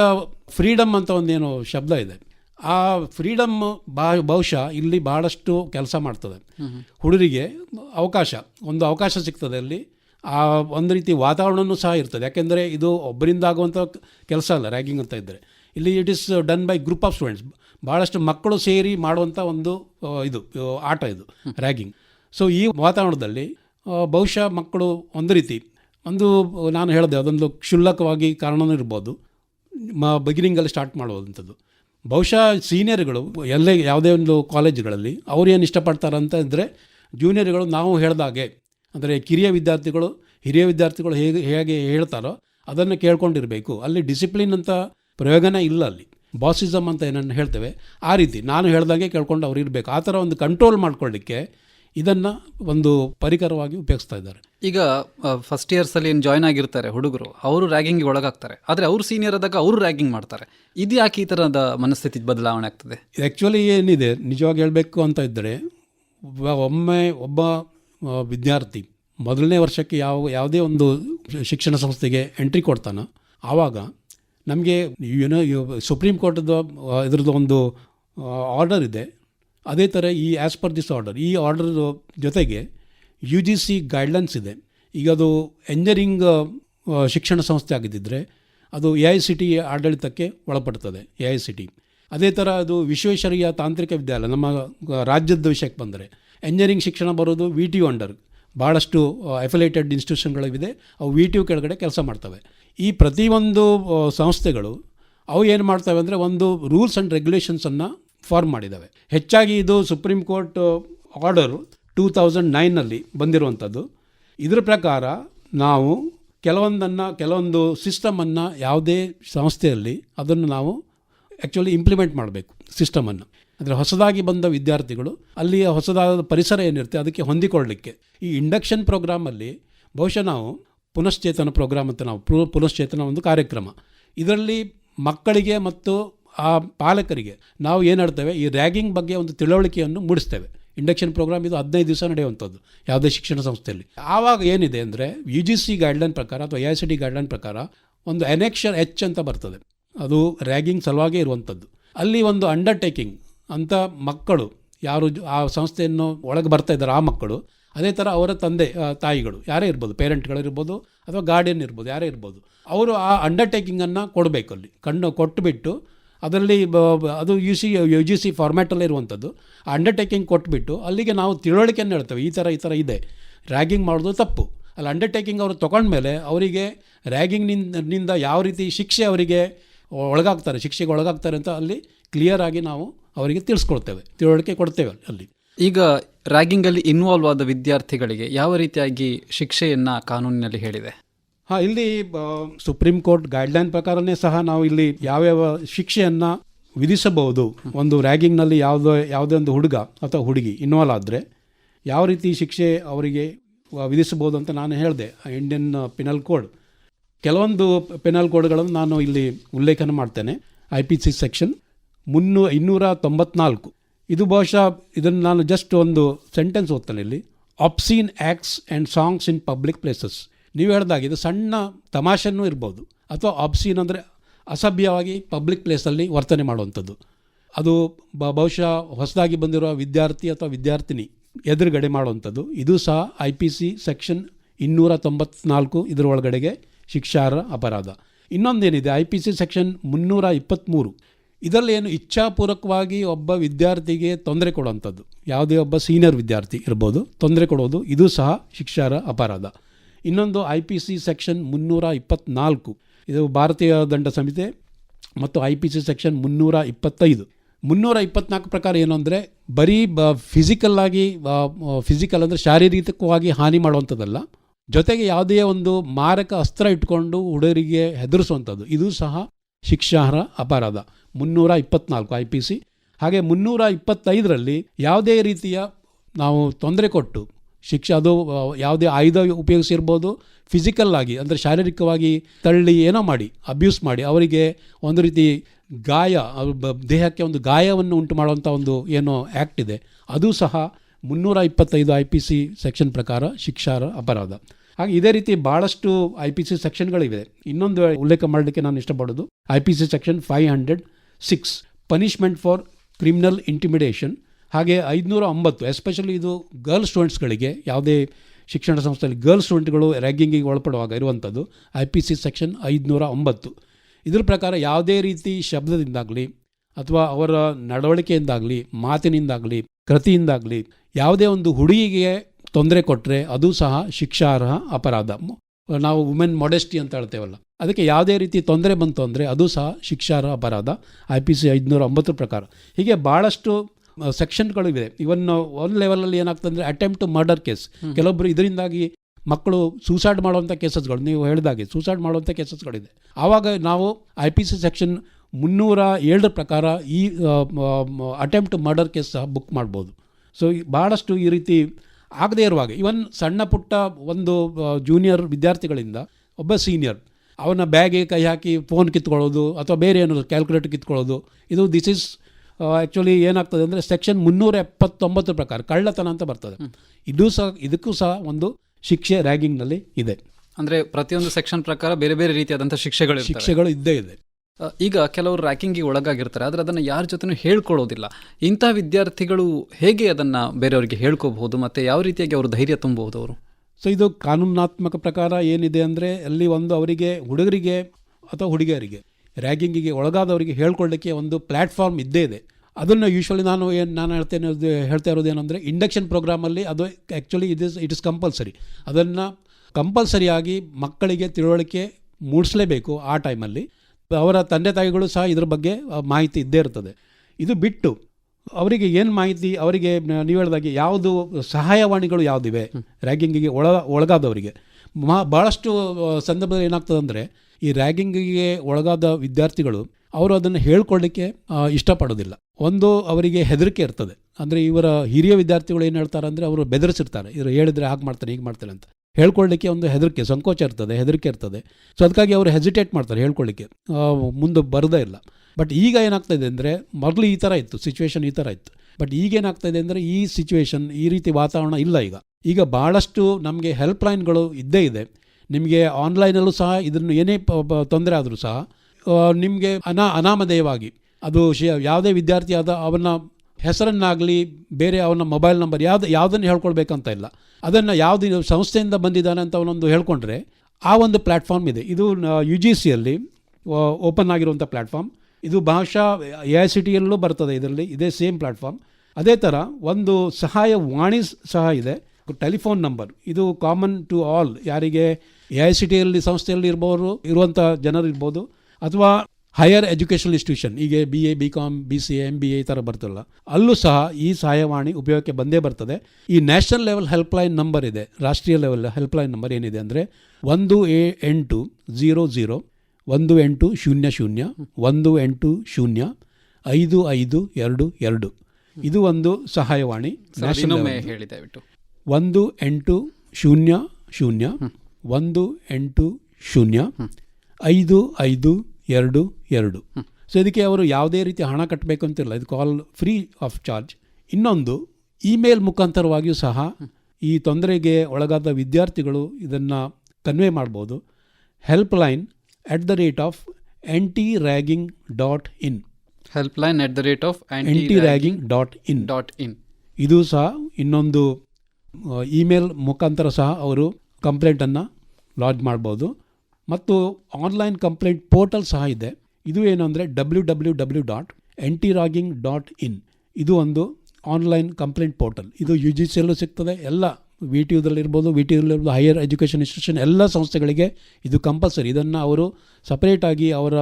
ಫ್ರೀಡಮ್ ಅಂತ ಒಂದೇನು ಶಬ್ದ ಇದೆ. ಆ ಫ್ರೀಡಮ್ ಬಾ, ಬಹುಶಃ ಇಲ್ಲಿ ಬಹಳಷ್ಟು ಕೆಲಸ ಮಾಡ್ತದೆ. ಹುಡುಗರಿಗೆ ಅವಕಾಶ, ಒಂದು ಅವಕಾಶ ಸಿಗ್ತದೆ ಅಲ್ಲಿ. ಆ ಒಂದು ರೀತಿ ವಾತಾವರಣವೂ ಸಹ ಇರ್ತದೆ. ಯಾಕೆಂದರೆ ಇದು ಒಬ್ಬರಿಂದ ಆಗುವಂಥ ಕೆಲಸ ಅಲ್ಲ, ರ್ಯಾಗಿಂಗ್ ಅಂತ ಇದ್ದರೆ ಇಲ್ಲಿ it is done by group of students ಭಾಳಷ್ಟು ಮಕ್ಕಳು ಸೇರಿ ಮಾಡುವಂಥ ಒಂದು ಇದು, ಆಟ ಇದು, ರ್ಯಾಗಿಂಗ್. ಸೊ ಈ ವಾತಾವರಣದಲ್ಲಿ ಬಹುಶಃ ಮಕ್ಕಳು ಒಂದು ರೀತಿ, ಒಂದು, ನಾನು ಹೇಳಿದೆ, ಅದೊಂದು ಕ್ಷುಲ್ಲಕವಾಗಿ ಕಾರಣವೂ ಇರ್ಬೋದು. ಮ ಬಿಗಿನಿಂಗಲ್ಲಿ ಸ್ಟಾರ್ಟ್ ಮಾಡುವಂಥದ್ದು. ಬಹುಶಃ ಸೀನಿಯರ್ಗಳು ಎಲ್ಲೇ ಯಾವುದೇ ಒಂದು ಕಾಲೇಜುಗಳಲ್ಲಿ ಅವ್ರು ಏನು ಇಷ್ಟಪಡ್ತಾರಂತ ಅಂದರೆ ಜೂನಿಯರ್ಗಳು ನಾವು ಹೇಳಿದಾಗೆ. ಅಂದರೆ ಕಿರಿಯ ವಿದ್ಯಾರ್ಥಿಗಳು, ಹಿರಿಯ ವಿದ್ಯಾರ್ಥಿಗಳು ಹೇಗೆ ಹೇಗೆ ಹೇಳ್ತಾರೋ ಅದನ್ನು ಕೇಳ್ಕೊಂಡಿರಬೇಕು. ಅಲ್ಲಿ ಡಿಸಿಪ್ಲಿನ್ ಅಂತ ಪ್ರಯೋಗನೇ ಇಲ್ಲ ಅಲ್ಲಿ. ಬಾಸಿಸಮ್ ಅಂತ ಏನನ್ನು ಹೇಳ್ತೇವೆ. ಆ ರೀತಿ ನಾನು ಹೇಳ್ದಂಗೆ ಕೇಳ್ಕೊಂಡು ಅವ್ರು ಇರಬೇಕು. ಆ ಥರ ಒಂದು ಕಂಟ್ರೋಲ್ ಮಾಡ್ಕೊಳ್ಳಿಕ್ಕೆ ಇದನ್ನು ಒಂದು ಪರಿಕರವಾಗಿ ಉಪಯೋಗಿಸ್ತಾ ಇದ್ದಾರೆ. ಈಗ ಫಸ್ಟ್ ಇಯರ್ಸಲ್ಲಿ ಏನು ಜಾಯ್ನ್ ಆಗಿರ್ತಾರೆ ಹುಡುಗರು ಅವರು ರ್ಯಾಗಿಂಗ್ಗೆ ಒಳಗಾಗ್ತಾರೆ. ಆದರೆ ಅವರು ಸೀನಿಯರ್ ಆದಾಗ ಅವರು ರ್ಯಾಗಿಂಗ್ ಮಾಡ್ತಾರೆ. ಇದು ಯಾಕೆ ಈ ಥರದ ಮನಸ್ಥಿತಿ ಬದಲಾವಣೆ ಆಗ್ತದೆ? ಆ್ಯಕ್ಚುಲಿ ಏನಿದೆ ನಿಜವಾಗಿ ಹೇಳಬೇಕು ಅಂತ ಇದ್ದರೆ ಒಮ್ಮೆ ಒಬ್ಬ ವಿದ್ಯಾರ್ಥಿ ಮೊದಲನೇ ವರ್ಷಕ್ಕೆ ಯಾವ ಯಾವುದೇ ಒಂದು ಶಿಕ್ಷಣ ಸಂಸ್ಥೆಗೆ ಎಂಟ್ರಿ ಕೊಡ್ತಾನೆ ಆವಾಗ ನಮಗೆ ಏನೋ ಸುಪ್ರೀಂ ಕೋರ್ಟ್ದು ಇದ್ರದ್ದು ಒಂದು ಆರ್ಡರ್ ಇದೆ. ಅದೇ ಥರ ಈ ಆ್ಯಸ್ ಪರ್ ದಿಸ್ ಆರ್ಡರ್ ಈ ಆರ್ಡರ್ ಜೊತೆಗೆ ಯು ಜಿ ಸಿ ಗೈಡ್ಲೈನ್ಸ್ ಇದೆ. ಈಗ ಅದು ಎಂಜಿನಿಯರಿಂಗ್ ಶಿಕ್ಷಣ ಸಂಸ್ಥೆ ಆಗಿದ್ದಿದ್ರೆ ಅದು ಎ ಐ ಸಿ ಟಿ ಆಡಳಿತಕ್ಕೆ ಒಳಪಡ್ತದೆ ಎ ಐ ಸಿ ಟಿ ಅದೇ ಥರ ಅದು ವಿಶ್ವೇಶ್ವರಯ್ಯ ತಾಂತ್ರಿಕ ವಿದ್ಯಾಲಯ, ನಮ್ಮ ರಾಜ್ಯದ ವಿಷಯಕ್ಕೆ ಬಂದರೆ ಎಂಜಿನಿಯರಿಂಗ್ ಶಿಕ್ಷಣ ಬರೋದು ವಿ ಟಿ ಯು ಅಂಡರ್ ಭಾಳಷ್ಟು ಎಫಿಲೇಟೆಡ್ ಇನ್ಸ್ಟಿಟ್ಯೂಷನ್ಗಳಿವೆ ಅವು ವಿ ಟಿ ಯು ಕೆಳಗಡೆ ಕೆಲಸ ಮಾಡ್ತವೆ. ಈ ಪ್ರತಿಯೊಂದು ಸಂಸ್ಥೆಗಳು ಅವು ಏನು ಮಾಡ್ತವೆ ಅಂದರೆ ಒಂದು ರೂಲ್ಸ್ ಆ್ಯಂಡ್ ರೆಗ್ಯುಲೇಷನ್ಸನ್ನು ಫಾರ್ಮ್ ಮಾಡಿದ್ದಾವೆ. ಹೆಚ್ಚಾಗಿ ಇದು supreme court order two thousand ನೈನಲ್ಲಿ ಬಂದಿರುವಂಥದ್ದು. ಇದರ ಪ್ರಕಾರ ನಾವು ಕೆಲವೊಂದನ್ನು, ಕೆಲವೊಂದು ಸಿಸ್ಟಮನ್ನು ಯಾವುದೇ ಸಂಸ್ಥೆಯಲ್ಲಿ ಅದನ್ನು ನಾವು ಆ್ಯಕ್ಚುಲಿ ಇಂಪ್ಲಿಮೆಂಟ್ ಮಾಡಬೇಕು ಸಿಸ್ಟಮನ್ನು. ಅಂದರೆ ಹೊಸದಾಗಿ ಬಂದ ವಿದ್ಯಾರ್ಥಿಗಳು, ಅಲ್ಲಿಯ ಹೊಸದಾದ ಪರಿಸರ ಏನಿರುತ್ತೆ ಅದಕ್ಕೆ ಹೊಂದಿಕೊಳ್ಳಲಿಕ್ಕೆ ಈ ಇಂಡಕ್ಷನ್ ಪ್ರೋಗ್ರಾಮಲ್ಲಿ ಬಹುಶಃ ನಾವು ಪುನಶ್ಚೇತನ ಪ್ರೋಗ್ರಾಮ್ ಅಂತ ನಾವು ಪುನ- ಪುನಶ್ಚೇತನ ಒಂದು ಕಾರ್ಯಕ್ರಮ. ಇದರಲ್ಲಿ ಮಕ್ಕಳಿಗೆ ಮತ್ತು ಆ ಪಾಲಕರಿಗೆ ನಾವು ಏನು ಹೇಳ್ತೇವೆ, ಈ ರ್ಯಾಗಿಂಗ್ ಬಗ್ಗೆ ಒಂದು ತಿಳುವಳಿಕೆಯನ್ನು ಮೂಡಿಸ್ತೇವೆ. ಇಂಡಕ್ಷನ್ ಪ್ರೋಗ್ರಾಮ್ ಇದು ಹದಿನೈದು ದಿವಸ ನಡೆಯುವಂಥದ್ದು, ಯಾವುದೇ ಶಿಕ್ಷಣ ಸಂಸ್ಥೆಯಲ್ಲಿ. ಆವಾಗ ಏನಿದೆ ಅಂದರೆ ಯು ಜಿ ಸಿ ಗೈಡ್ಲೈನ್ ಪ್ರಕಾರ ಅಥವಾ A I C D guideline ಪ್ರಕಾರ ಒಂದು ಎನೆಕ್ಷರ್ ಎಚ್ ಅಂತ ಬರ್ತದೆ. ಅದು ರ್ಯಾಗಿಂಗ್ ಸಲುವಾಗಿ ಇರುವಂಥದ್ದು. ಅಲ್ಲಿ ಒಂದು ಅಂಡರ್ಟೇಕಿಂಗ್ ಅಂತ ಮಕ್ಕಳು, ಯಾರು ಆ ಸಂಸ್ಥೆಯನ್ನು ಒಳಗೆ ಬರ್ತಾ ಇದ್ದಾರೆ, ಆ ಮಕ್ಕಳು, ಅದೇ ಥರ ಅವರ ತಂದೆ ತಾಯಿಗಳು, ಯಾರೇ ಇರ್ಬೋದು ಪೇರೆಂಟ್ಗಳಿರ್ಬೋದು ಅಥವಾ ಗಾರ್ಡಿಯನ್ ಇರ್ಬೋದು, ಯಾರೇ ಇರ್ಬೋದು, ಅವರು ಆ ಅಂಡರ್ಟೇಕಿಂಗನ್ನು ಕೊಡಬೇಕು ಅಲ್ಲಿ. ಕಣ್ಣು ಕೊಟ್ಟುಬಿಟ್ಟು ಅದರಲ್ಲಿ ಅದು U C U G C ಫಾರ್ಮ್ಯಾಟಲ್ಲಿರುವಂಥದ್ದು undertaking ಕೊಟ್ಬಿಟ್ಟು ಅಲ್ಲಿಗೆ ನಾವು ತಿಳುವಳಿಕೆಯನ್ನು ಹೇಳ್ತೇವೆ. ಈ ಥರ ಈ ಥರ ಇದೆ. ರ್ಯಾಗಿಂಗ್ ಮಾಡೋದು ತಪ್ಪು. ಅಲ್ಲಿ ಅಂಡರ್ಟೇಕಿಂಗ್ ಅವರು ತೊಗೊಂಡ್ಮೇಲೆ ಅವರಿಗೆ ರ್ಯಾಗಿಂಗ್ನಿಂದ ನಿಂದ ಯಾವ ರೀತಿ ಶಿಕ್ಷೆ ಅವರಿಗೆ ಒಳಗಾಗ್ತಾರೆ, ಶಿಕ್ಷೆಗೆ ಒಳಗಾಗ್ತಾರೆ ಅಂತ ಅಲ್ಲಿ ಕ್ಲಿಯರ್ ಆಗಿ ನಾವು ಅವರಿಗೆ ತಿಳಿಸ್ಕೊಡ್ತೇವೆ. ತಿಳುವಳಿಕೆ ಕೊಡ್ತೇವೆ ಅಲ್ಲಿ. ಈಗ ರ್ಯಾಗಿಂಗಲ್ಲಿ ಇನ್ವಾಲ್ವ್ ಆದ ವಿದ್ಯಾರ್ಥಿಗಳಿಗೆ ಯಾವ ರೀತಿಯಾಗಿ ಶಿಕ್ಷೆಯನ್ನು ಕಾನೂನಿನಲ್ಲಿ ಹೇಳಿದೆ? ಹಾಂ, ಇಲ್ಲಿ ಸುಪ್ರೀಂ ಕೋರ್ಟ್ ಗೈಡ್ಲೈನ್ ಪ್ರಕಾರನೇ ಸಹ ನಾವು ಇಲ್ಲಿ ಯಾವ್ಯಾವ ಶಿಕ್ಷೆಯನ್ನ ವಿಧಿಸಬಹುದು, ಒಂದು ರ್ಯಾಗಿಂಗ್ನಲ್ಲಿ ಯಾವುದೋ, ಯಾವುದೇ ಒಂದು ಹುಡುಗ ಅಥವಾ ಹುಡುಗಿ ಇನ್ವಾಲ್ವ್ ಆದರೆ ಯಾವ ರೀತಿ ಶಿಕ್ಷೆ ಅವರಿಗೆ ವಿಧಿಸಬಹುದು ಅಂತ ನಾನು ಹೇಳಿದೆ ಇಂಡಿಯನ್ ಪಿನಲ್ ಕೋಡ್ ಕೆಲವೊಂದು ಪೆನಲ್ ಕೋಡ್ಗಳನ್ನು ನಾನು ಇಲ್ಲಿ ಉಲ್ಲೇಖನ ಮಾಡ್ತೇನೆ. ಐ ಪಿ ಸಿ ಸೆಕ್ಷನ್ ಮುನ್ನೂ, ಇನ್ನೂರ ತೊಂಬತ್ನಾಲ್ಕು. ಇದು ಬಹುಶಃ ಇದನ್ನು ನಾನು ಜಸ್ಟ್ ಒಂದು ಸೆಂಟೆನ್ಸ್ ಓದ್ತೇನೆ ಇಲ್ಲಿ. Obscene acts and songs in public places ನೀವು ಹೇಳ್ದಾಗ ಇದು ಸಣ್ಣ ತಮಾಷೆನೂ ಇರ್ಬೋದು. ಅಥವಾ ಆಬ್ಸೀನ್ ಅಂದರೆ ಅಸಭ್ಯವಾಗಿ ಪಬ್ಲಿಕ್ ಪ್ಲೇಸಲ್ಲಿ ವರ್ತನೆ ಮಾಡುವಂಥದ್ದು. ಅದು ಬ, ಬಹುಶಃ ಹೊಸದಾಗಿ ಬಂದಿರುವ ವಿದ್ಯಾರ್ಥಿ ಅಥವಾ ವಿದ್ಯಾರ್ಥಿನಿ ಎದುರುಗಡೆ ಮಾಡುವಂಥದ್ದು. ಇದು ಸಹ ಐ ಪಿ ಸಿ ಸೆಕ್ಷನ್ ಇನ್ನೂರ ತೊಂಬತ್ನಾಲ್ಕು ಇದರ ಒಳಗಡೆಗೆ ಶಿಕ್ಷಾರ ಅಪರಾಧ. ಇನ್ನೊಂದೇನಿದೆ ಐ ಪಿ ಸಿ ಸೆಕ್ಷನ್ ಮುನ್ನೂರ ಇಪ್ಪತ್ತ್ಮೂರು ಇದರಲ್ಲಿ ಏನು ಇಚ್ಛಾಪೂರ್ವಕವಾಗಿ ಒಬ್ಬ ವಿದ್ಯಾರ್ಥಿಗೆ ತೊಂದರೆ ಕೊಡುವಂಥದ್ದು. ಯಾವುದೇ ಒಬ್ಬ ಸೀನಿಯರ್ ವಿದ್ಯಾರ್ಥಿ ಇರ್ಬೋದು, ತೊಂದರೆ ಕೊಡೋದು ಇದು ಸಹ ಶಿಕ್ಷಾರ ಅಪರಾಧ. ಇನ್ನೊಂದು ಐ ಪಿ ಸಿ ಸೆಕ್ಷನ್ ಮುನ್ನೂರ ಇಪ್ಪತ್ತ್ನಾಲ್ಕು ಇದು ಭಾರತೀಯ ದಂಡ ಸಂಹಿತೆ ಮತ್ತು ಐ ಪಿ ಸಿ ಸೆಕ್ಷನ್ ಮುನ್ನೂರ ಇಪ್ಪತ್ತೈದು ಮುನ್ನೂರ ಇಪ್ಪತ್ನಾಲ್ಕು ಪ್ರಕಾರ ಏನು ಅಂದರೆ ಬರೀ ಬ ಫಿಸಿಕಲ್ ಆಗಿ ಫಿಸಿಕಲ್ ಅಂದರೆ ಶಾರೀರಿಕವಾಗಿ ಹಾನಿ ಮಾಡುವಂಥದ್ದಲ್ಲ. ಜೊತೆಗೆ ಯಾವುದೇ ಒಂದು ಮಾರಕ ಅಸ್ತ್ರ ಇಟ್ಕೊಂಡು ಹುಡುಗರಿಗೆ ಹೆದರಿಸುವಂಥದ್ದು. ಇದು ಸಹ ಶಿಕ್ಷಾರ್ಹ ಅಪರಾಧ. ಮುನ್ನೂರ ಇಪ್ಪತ್ನಾಲ್ಕು ಐ ಪಿ ಸಿ ಹಾಗೆ ಮುನ್ನೂರ ಇಪ್ಪತ್ತೈದರಲ್ಲಿ ಯಾವುದೇ ರೀತಿಯ ನಾವು ತೊಂದರೆ ಕೊಟ್ಟು ಶಿಕ್ಷೆ ಅದು ಯಾವುದೇ ಆಯುಧ ಉಪಯೋಗಿಸಿರ್ಬೋದು ಫಿಸಿಕಲ್ ಆಗಿ, ಅಂದರೆ ಶಾರೀರಿಕವಾಗಿ ತಳ್ಳಿ ಏನೋ ಮಾಡಿ ಅಬ್ಯೂಸ್ ಮಾಡಿ, ಅವರಿಗೆ ಒಂದು ರೀತಿ ಗಾಯ ದೇಹಕ್ಕೆ ಒಂದು ಗಾಯವನ್ನು ಉಂಟು ಮಾಡುವಂಥ ಒಂದು ಏನೋ ಆ್ಯಕ್ಟ್ ಇದೆ. ಅದು ಸಹ ಮುನ್ನೂರ ಇಪ್ಪತ್ತೈದು ಐ ಪಿ ಸಿ ಸೆಕ್ಷನ್ ಪ್ರಕಾರ ಶಿಕ್ಷಾರ ಅಪರಾಧ. ಹಾಗೆ ಇದೇ ರೀತಿ ಭಾಳಷ್ಟು ಐ ಪಿ ಸಿ ಸೆಕ್ಷನ್ಗಳಿವೆ ಇನ್ನೊಂದು ಉಲ್ಲೇಖ ಮಾಡಲಿಕ್ಕೆ ನಾನು ಇಷ್ಟಪಡೋದು I P C section five hundred six punishment for criminal intimidation ಹಾಗೆ ಐದುನೂರ ಒಂಬತ್ತು ಎಸ್ಪೆಷಲಿ ಇದು ಗರ್ಲ್ ಸ್ಟೂಡೆಂಟ್ಸ್ಗಳಿಗೆ ಯಾವುದೇ ಶಿಕ್ಷಣ ಸಂಸ್ಥೆಯಲ್ಲಿ ಗರ್ಲ್ ಸ್ಟೂಡೆಂಟ್ಗಳು ರ್ಯಾಗಿಂಗಿಗೆ ಒಳಪಡುವಾಗ ಇರುವಂಥದ್ದು ಐ ಪಿ ಸಿ ಸೆಕ್ಷನ್ ಐದುನೂರ ಒಂಬತ್ತು ಇದ್ರ ಪ್ರಕಾರ ಯಾವುದೇ ರೀತಿ ಶಬ್ದದಿಂದಾಗಲಿ ಅಥವಾ ಅವರ ನಡವಳಿಕೆಯಿಂದಾಗಲಿ, ಮಾತಿನಿಂದಾಗಲಿ, ಕೃತಿಯಿಂದಾಗಲಿ, ಯಾವುದೇ ಒಂದು ಹುಡುಗಿಗೆ ತೊಂದರೆ ಕೊಟ್ಟರೆ ಅದು ಸಹ ಶಿಕ್ಷಾರ್ಹ ಅಪರಾಧ. ನಾವು ವುಮೆನ್ ಮೊಡೆಸ್ಟಿ ಅಂತ ಹೇಳ್ತೇವಲ್ಲ. ಅದಕ್ಕೆ ಯಾವುದೇ ರೀತಿ ತೊಂದರೆ ಬಂತು ಅಂದರೆ ಅದು ಸಹ ಶಿಕ್ಷಾರ್ಹ ಅಪರಾಧ ಐ ಪಿ ಸಿ ಐದುನೂರ ಒಂಬತ್ತರ ಪ್ರಕಾರ. ಹೀಗೆ ಭಾಳಷ್ಟು ಸೆಕ್ಷನ್ಗಳಿವೆ ಇವನ್ ಒಂದು ಲೆವೆಲಲ್ಲಿ ಏನಾಗ್ತದೆ ಅಂದರೆ ಅಟೆಂಪ್ಟ್ ಟು ಮರ್ಡರ್ ಕೇಸ್ ಕೆಲವೊಬ್ಬರು ಇದರಿಂದಾಗಿ ಮಕ್ಕಳು ಸೂಸೈಡ್ ಮಾಡುವಂಥ ಕೇಸಸ್ಗಳು ನೀವು ಹೇಳಿದಾಗೆ ಸೂಸೈಡ್ ಮಾಡುವಂಥ ಕೇಸಸ್ಗಳಿದೆ ಆವಾಗ ನಾವು ಐ ಪಿ ಸಿ ಸೆಕ್ಷನ್ ಮುನ್ನೂರ ಏಳರ ಪ್ರಕಾರ ಈ ಅಟೆಂಪ್ಟ್ ಮರ್ಡರ್ ಕೇಸ್ ಸಹ ಬುಕ್ ಮಾಡ್ಬೋದು. ಸೊ ಭಾಳಷ್ಟು ಈ ರೀತಿ ಆಗದೇ ಇರುವಾಗ ಇವನ್ ಸಣ್ಣ ಪುಟ್ಟ ಒಂದು ಜೂನಿಯರ್ ವಿದ್ಯಾರ್ಥಿಗಳಿಂದ ಒಬ್ಬ ಸೀನಿಯರ್ ಅವನ ಬ್ಯಾಗಿಗೆ ಕೈ ಹಾಕಿ ಫೋನ್ ಕಿತ್ಕೊಳ್ಳೋದು ಅಥವಾ ಬೇರೆ ಏನಾದ್ರು ಕ್ಯಾಲ್ಕುಲೇಟರ್ ಕಿತ್ಕೊಳ್ಳೋದು, ಇದು ದಿಸ್ ಇಸ್ ಆ್ಯಕ್ಚುಲಿ ಏನಾಗ್ತದೆ ಅಂದರೆ ಸೆಕ್ಷನ್ ಮುನ್ನೂರ ಎಪ್ಪತ್ತೊಂಬತ್ತರ ಪ್ರಕಾರ ಕಳ್ಳತನ ಅಂತ ಬರ್ತದೆ. ಇದು ಸಹ ಇದಕ್ಕೂ ಸಹ ಒಂದು ಶಿಕ್ಷೆ ರ್ಯಾಗಿಂಗ್ನಲ್ಲಿ ಇದೆ. ಅಂದರೆ ಪ್ರತಿಯೊಂದು ಸೆಕ್ಷನ್ ಪ್ರಕಾರ ಬೇರೆ ಬೇರೆ ರೀತಿಯಾದಂಥ ಶಿಕ್ಷೆಗಳು. ಶಿಕ್ಷೆಗಳು ಇದ್ದೇ ಇದೆ. ಈಗ ಕೆಲವರು ರ್ಯಾಕಿಂಗಿಗೆ ಒಳಗಾಗಿರ್ತಾರೆ ಆದರೆ ಅದನ್ನು ಯಾರ ಜೊತೆನೂ ಹೇಳ್ಕೊಳ್ಳೋದಿಲ್ಲ. ಇಂಥ ವಿದ್ಯಾರ್ಥಿಗಳು ಹೇಗೆ ಅದನ್ನು ಬೇರೆಯವರಿಗೆ ಹೇಳ್ಕೋಬಹುದು ಮತ್ತು ಯಾವ ರೀತಿಯಾಗಿ ಅವರು ಧೈರ್ಯ ತುಂಬಬಹುದು ಅವರು? ಸೊ ಇದು ಕಾನೂನಾತ್ಮಕ ಪ್ರಕಾರ ಏನಿದೆ ಅಂದರೆ ಅಲ್ಲಿ ಒಂದು ಅವರಿಗೆ ಹುಡುಗರಿಗೆ ಅಥವಾ ಹುಡುಗಿಯರಿಗೆ ರ್ಯಾಗಿಂಗಿಗೆ ಒಳಗಾದವರಿಗೆ ಹೇಳ್ಕೊಳ್ಳಿಕ್ಕೆ ಒಂದು ಪ್ಲ್ಯಾಟ್ಫಾರ್ಮ್ ಇದ್ದೇ ಇದೆ. ಅದನ್ನು ಯೂಶ್ವಲಿ ನಾನು ಏನು ನಾನು ಹೇಳ್ತೇನೆ ಹೇಳ್ತಾ ಇರೋದು ಏನಂದರೆ ಇಂಡಕ್ಷನ್ ಪ್ರೋಗ್ರಾಮಲ್ಲಿ ಅದು actually it is it is compulsory ಅದನ್ನು ಕಂಪಲ್ಸರಿಯಾಗಿ ಮಕ್ಕಳಿಗೆ ತಿಳುವಳಿಕೆ ಮೂಡಿಸಲೇಬೇಕು ಆ ಟೈಮಲ್ಲಿ ಅವರ ತಂದೆ ತಾಯಿಗಳು ಸಹ ಇದ್ರ ಬಗ್ಗೆ ಮಾಹಿತಿ ಇದ್ದೇ ಇರ್ತದೆ. ಇದು ಬಿಟ್ಟು ಅವರಿಗೆ ಏನು ಮಾಹಿತಿ ಅವರಿಗೆ ನೀವು ಹೇಳಿದಾಗೆ ಯಾವುದು ಸಹಾಯವಾಣಿಗಳು ಯಾವುದಿವೆ? ರ್ಯಾಗಿಂಗಿಗೆ ಒಳ ಒಳಗಾದವರಿಗೆ. ಮಾ ಭಾಳಷ್ಟು ಸಂದರ್ಭದಲ್ಲಿ ಏನಾಗ್ತದೆ ಅಂದರೆ ಈ ರ್ಯಾಗಿಂಗಿಗೆ ಒಳಗಾದ ವಿದ್ಯಾರ್ಥಿಗಳು, ಅವರು ಅದನ್ನು ಹೇಳ್ಕೊಳ್ಳಿಕ್ಕೆ ಇಷ್ಟಪಡೋದಿಲ್ಲ. ಒಂದು ಅವರಿಗೆ ಹೆದರಿಕೆ ಇರ್ತದೆ. ಅಂದರೆ ಇವರ ಹಿರಿಯ ವಿದ್ಯಾರ್ಥಿಗಳು ಏನು ಹೇಳ್ತಾರೆ ಅಂದರೆ ಅವರು ಬೆದರಿಸಿರ್ತಾರೆ. ಇವರು ಹೇಳಿದರೆ ಹಾಗೆ ಮಾಡ್ತಾರೆ, ಹೀಗೆ ಮಾಡ್ತಾರೆ ಅಂತ. ಹೇಳ್ಕೊಳ್ಳಿಕ್ಕೆ ಒಂದು ಹೆದರಿಕೆ, ಸಂಕೋಚ ಇರ್ತದೆ, ಹೆದರಿಕೆ ಇರ್ತದೆ. ಸೊ ಅದಕ್ಕಾಗಿ ಅವರು ಹೆಸಿಟೇಟ್ ಮಾಡ್ತಾರೆ ಹೇಳ್ಕೊಳ್ಳಿಕ್ಕೆ ಮುಂದೆ ಬರದೇ ಇಲ್ಲ. ಬಟ್ ಈಗ ಏನಾಗ್ತಾಯಿದೆ ಅಂದರೆ ಮೊದಲು ಈ ಥರ ಇತ್ತು ಸಿಚುವೇಶನ್ ಈ ಥರ ಇತ್ತು. ಬಟ್ ಈಗ ಏನಾಗ್ತಾ ಇದೆ ಅಂದರೆ, ಈ ಸಿಚುವೇಶನ್ ಈ ರೀತಿ ವಾತಾವರಣ ಇಲ್ಲ ಈಗ. ಈಗ ಭಾಳಷ್ಟು ನಮಗೆ ಹೆಲ್ಪ್ ಲೈನ್ಗಳು ಇದ್ದೇ ಇದೆ. ನಿಮಗೆ ಆನ್ಲೈನಲ್ಲೂ ಸಹ ಇದನ್ನು ಏನೇ ತೊಂದರೆ ಆದರೂ ಸಹ ನಿಮಗೆ ಅನಾ, ಅನಾಮಧೇಯವಾಗಿ ಅದು ಯಾವುದೇ ವಿದ್ಯಾರ್ಥಿ ಆದ ಅವನ ಹೆಸರನ್ನಾಗಲಿ ಬೇರೆ ಅವನ ಮೊಬೈಲ್ ನಂಬರ್ ಯಾವ್ದು, ಯಾವುದನ್ನು ಹೇಳ್ಕೊಳ್ಬೇಕಂತ ಇಲ್ಲ. ಅದನ್ನು ಯಾವುದು ಸಂಸ್ಥೆಯಿಂದ ಬಂದಿದ್ದಾನೆ ಅಂತ ಅವನೊಂದು ಹೇಳ್ಕೊಂಡ್ರೆ ಆ ಒಂದು ಪ್ಲ್ಯಾಟ್ಫಾರ್ಮ್ ಇದೆ. ಇದು ಯು ಜಿ ಸಿಯಲ್ಲಿ ಓಪನ್ ಆಗಿರುವಂಥ ಪ್ಲ್ಯಾಟ್ಫಾರ್ಮ್ ಇದು ಭಾಷಾ ಎ ಐ ಸಿ ಟಿಯಲ್ಲೂ ಬರ್ತದೆ ಇದರಲ್ಲಿ, ಇದೇ ಸೇಮ್ ಪ್ಲ್ಯಾಟ್ಫಾರ್ಮ್ ಅದೇ ಥರ ಒಂದು ಸಹಾಯವಾಣಿ ಸಹ ಇದೆ. ಟೆಲಿಫೋನ್ ನಂಬರ್ ಇದು ಕಾಮನ್ ಟು ಆಲ್ ಯಾರಿಗೆ ಎ ಐ ಸಿ ಟಿಯಲ್ಲಿ ಸಂಸ್ಥೆಯಲ್ಲಿ ಇರ್ಬೋದು ಇರುವಂಥ ಜನರು ಇರ್ಬೋದು ಅಥವಾ ಹೈಯರ್ ಎಜುಕೇಷನ್ ಇನ್ಸ್ಟಿಟ್ಯೂಷನ್ ಈಗ B A B com B C A M B A ಈ ಥರ ಬರ್ತಲ್ಲ ಅಲ್ಲೂ ಸಹ ಈ ಸಹಾಯವಾಣಿ ಉಪಯೋಗಕ್ಕೆ ಬಂದೇ ಬರ್ತದೆ. ಈ ನ್ಯಾಷನಲ್ ಲೆವೆಲ್ ಹೆಲ್ಪ್ಲೈನ್ ನಂಬರ್ ಇದೆ ರಾಷ್ಟ್ರೀಯ ಲೆವೆಲ್ ಹೆಲ್ಪ್ಲೈನ್ ನಂಬರ್ ಏನಿದೆ ಅಂದರೆ ಒಂದು ಎ ಎಂಟು ಝೀರೋ ಝೀರೋ ಒಂದು ಎಂಟು ಶೂನ್ಯ ಶೂನ್ಯ ಒಂದು ಎಂಟು ಶೂನ್ಯ ಐದು ಐದು ಎರಡು ಎರಡು. ಇದು ಒಂದು ಸಹಾಯವಾಣಿ ನ್ಯಾಷನಲ್ ಇನ್ನೊಮ್ಮೆ ಹೇಳಿ ದಯವಿಟ್ಟು ಒಂದು ಎಂಟು ಶೂನ್ಯ ಶೂನ್ಯ ಒಂದು ಎಂಟು ಶೂನ್ಯ ಐದು ಐದು ಎರಡು ಎರಡು. ಸೊ ಇದಕ್ಕೆ ಅವರು ಯಾವುದೇ ರೀತಿ ಹಣ ಕಟ್ಟಬೇಕು ಅಂತಿಲ್ಲ. ಇದು ಕಾಲ್ ಫ್ರೀ ಆಫ್ ಚಾರ್ಜ್ ಇನ್ನೊಂದು ಇಮೇಲ್ ಮುಖಾಂತರವಾಗಿಯೂ ಸಹ ಈ ತೊಂದರೆಗೆ ಒಳಗಾದ ವಿದ್ಯಾರ್ಥಿಗಳು ಇದನ್ನು ಕನ್ವೆ ಮಾಡ್ಬೋದು. Help line at the rate of anti ragging dot in help line at the rate of anti ragging dot in dot in ಇದು ಸಹ ಇನ್ನೊಂದು ಇಮೇಲ್ ಮುಖಾಂತರ ಸಹ ಅವರು ಕಂಪ್ಲೇಂಟನ್ನು ಲಾಂಚ್ ಮಾಡ್ಬೋದು. ಮತ್ತು ಆನ್ಲೈನ್ ಕಂಪ್ಲೇಂಟ್ ಪೋರ್ಟಲ್ ಸಹ ಇದೆ. ಇದು ಏನು ಅಂದರೆ W W W dot anti ragging dot in. ಇದು ಒಂದು ಆನ್ಲೈನ್ ಕಂಪ್ಲೇಂಟ್ ಪೋರ್ಟಲ್. ಇದು ಯು ಜಿ ಸಿಯಲ್ಲೂ ಸಿಗ್ತದೆ. ಎಲ್ಲ ವಿ ಟಿ ಯುದಲ್ಲಿರ್ಬೋದು ವಿ ಟಿ ಯುದಲ್ಲಿರ್ಬೋದು ಹೈಯರ್ ಎಜುಕೇಷನ್ ಇನ್ಸ್ಟಿಟ್ಯೂಷನ್ ಎಲ್ಲ ಸಂಸ್ಥೆಗಳಿಗೆ ಇದು ಕಂಪಲ್ಸರಿ. ಇದನ್ನು ಅವರು ಸಪ್ರೇಟಾಗಿ ಅವರ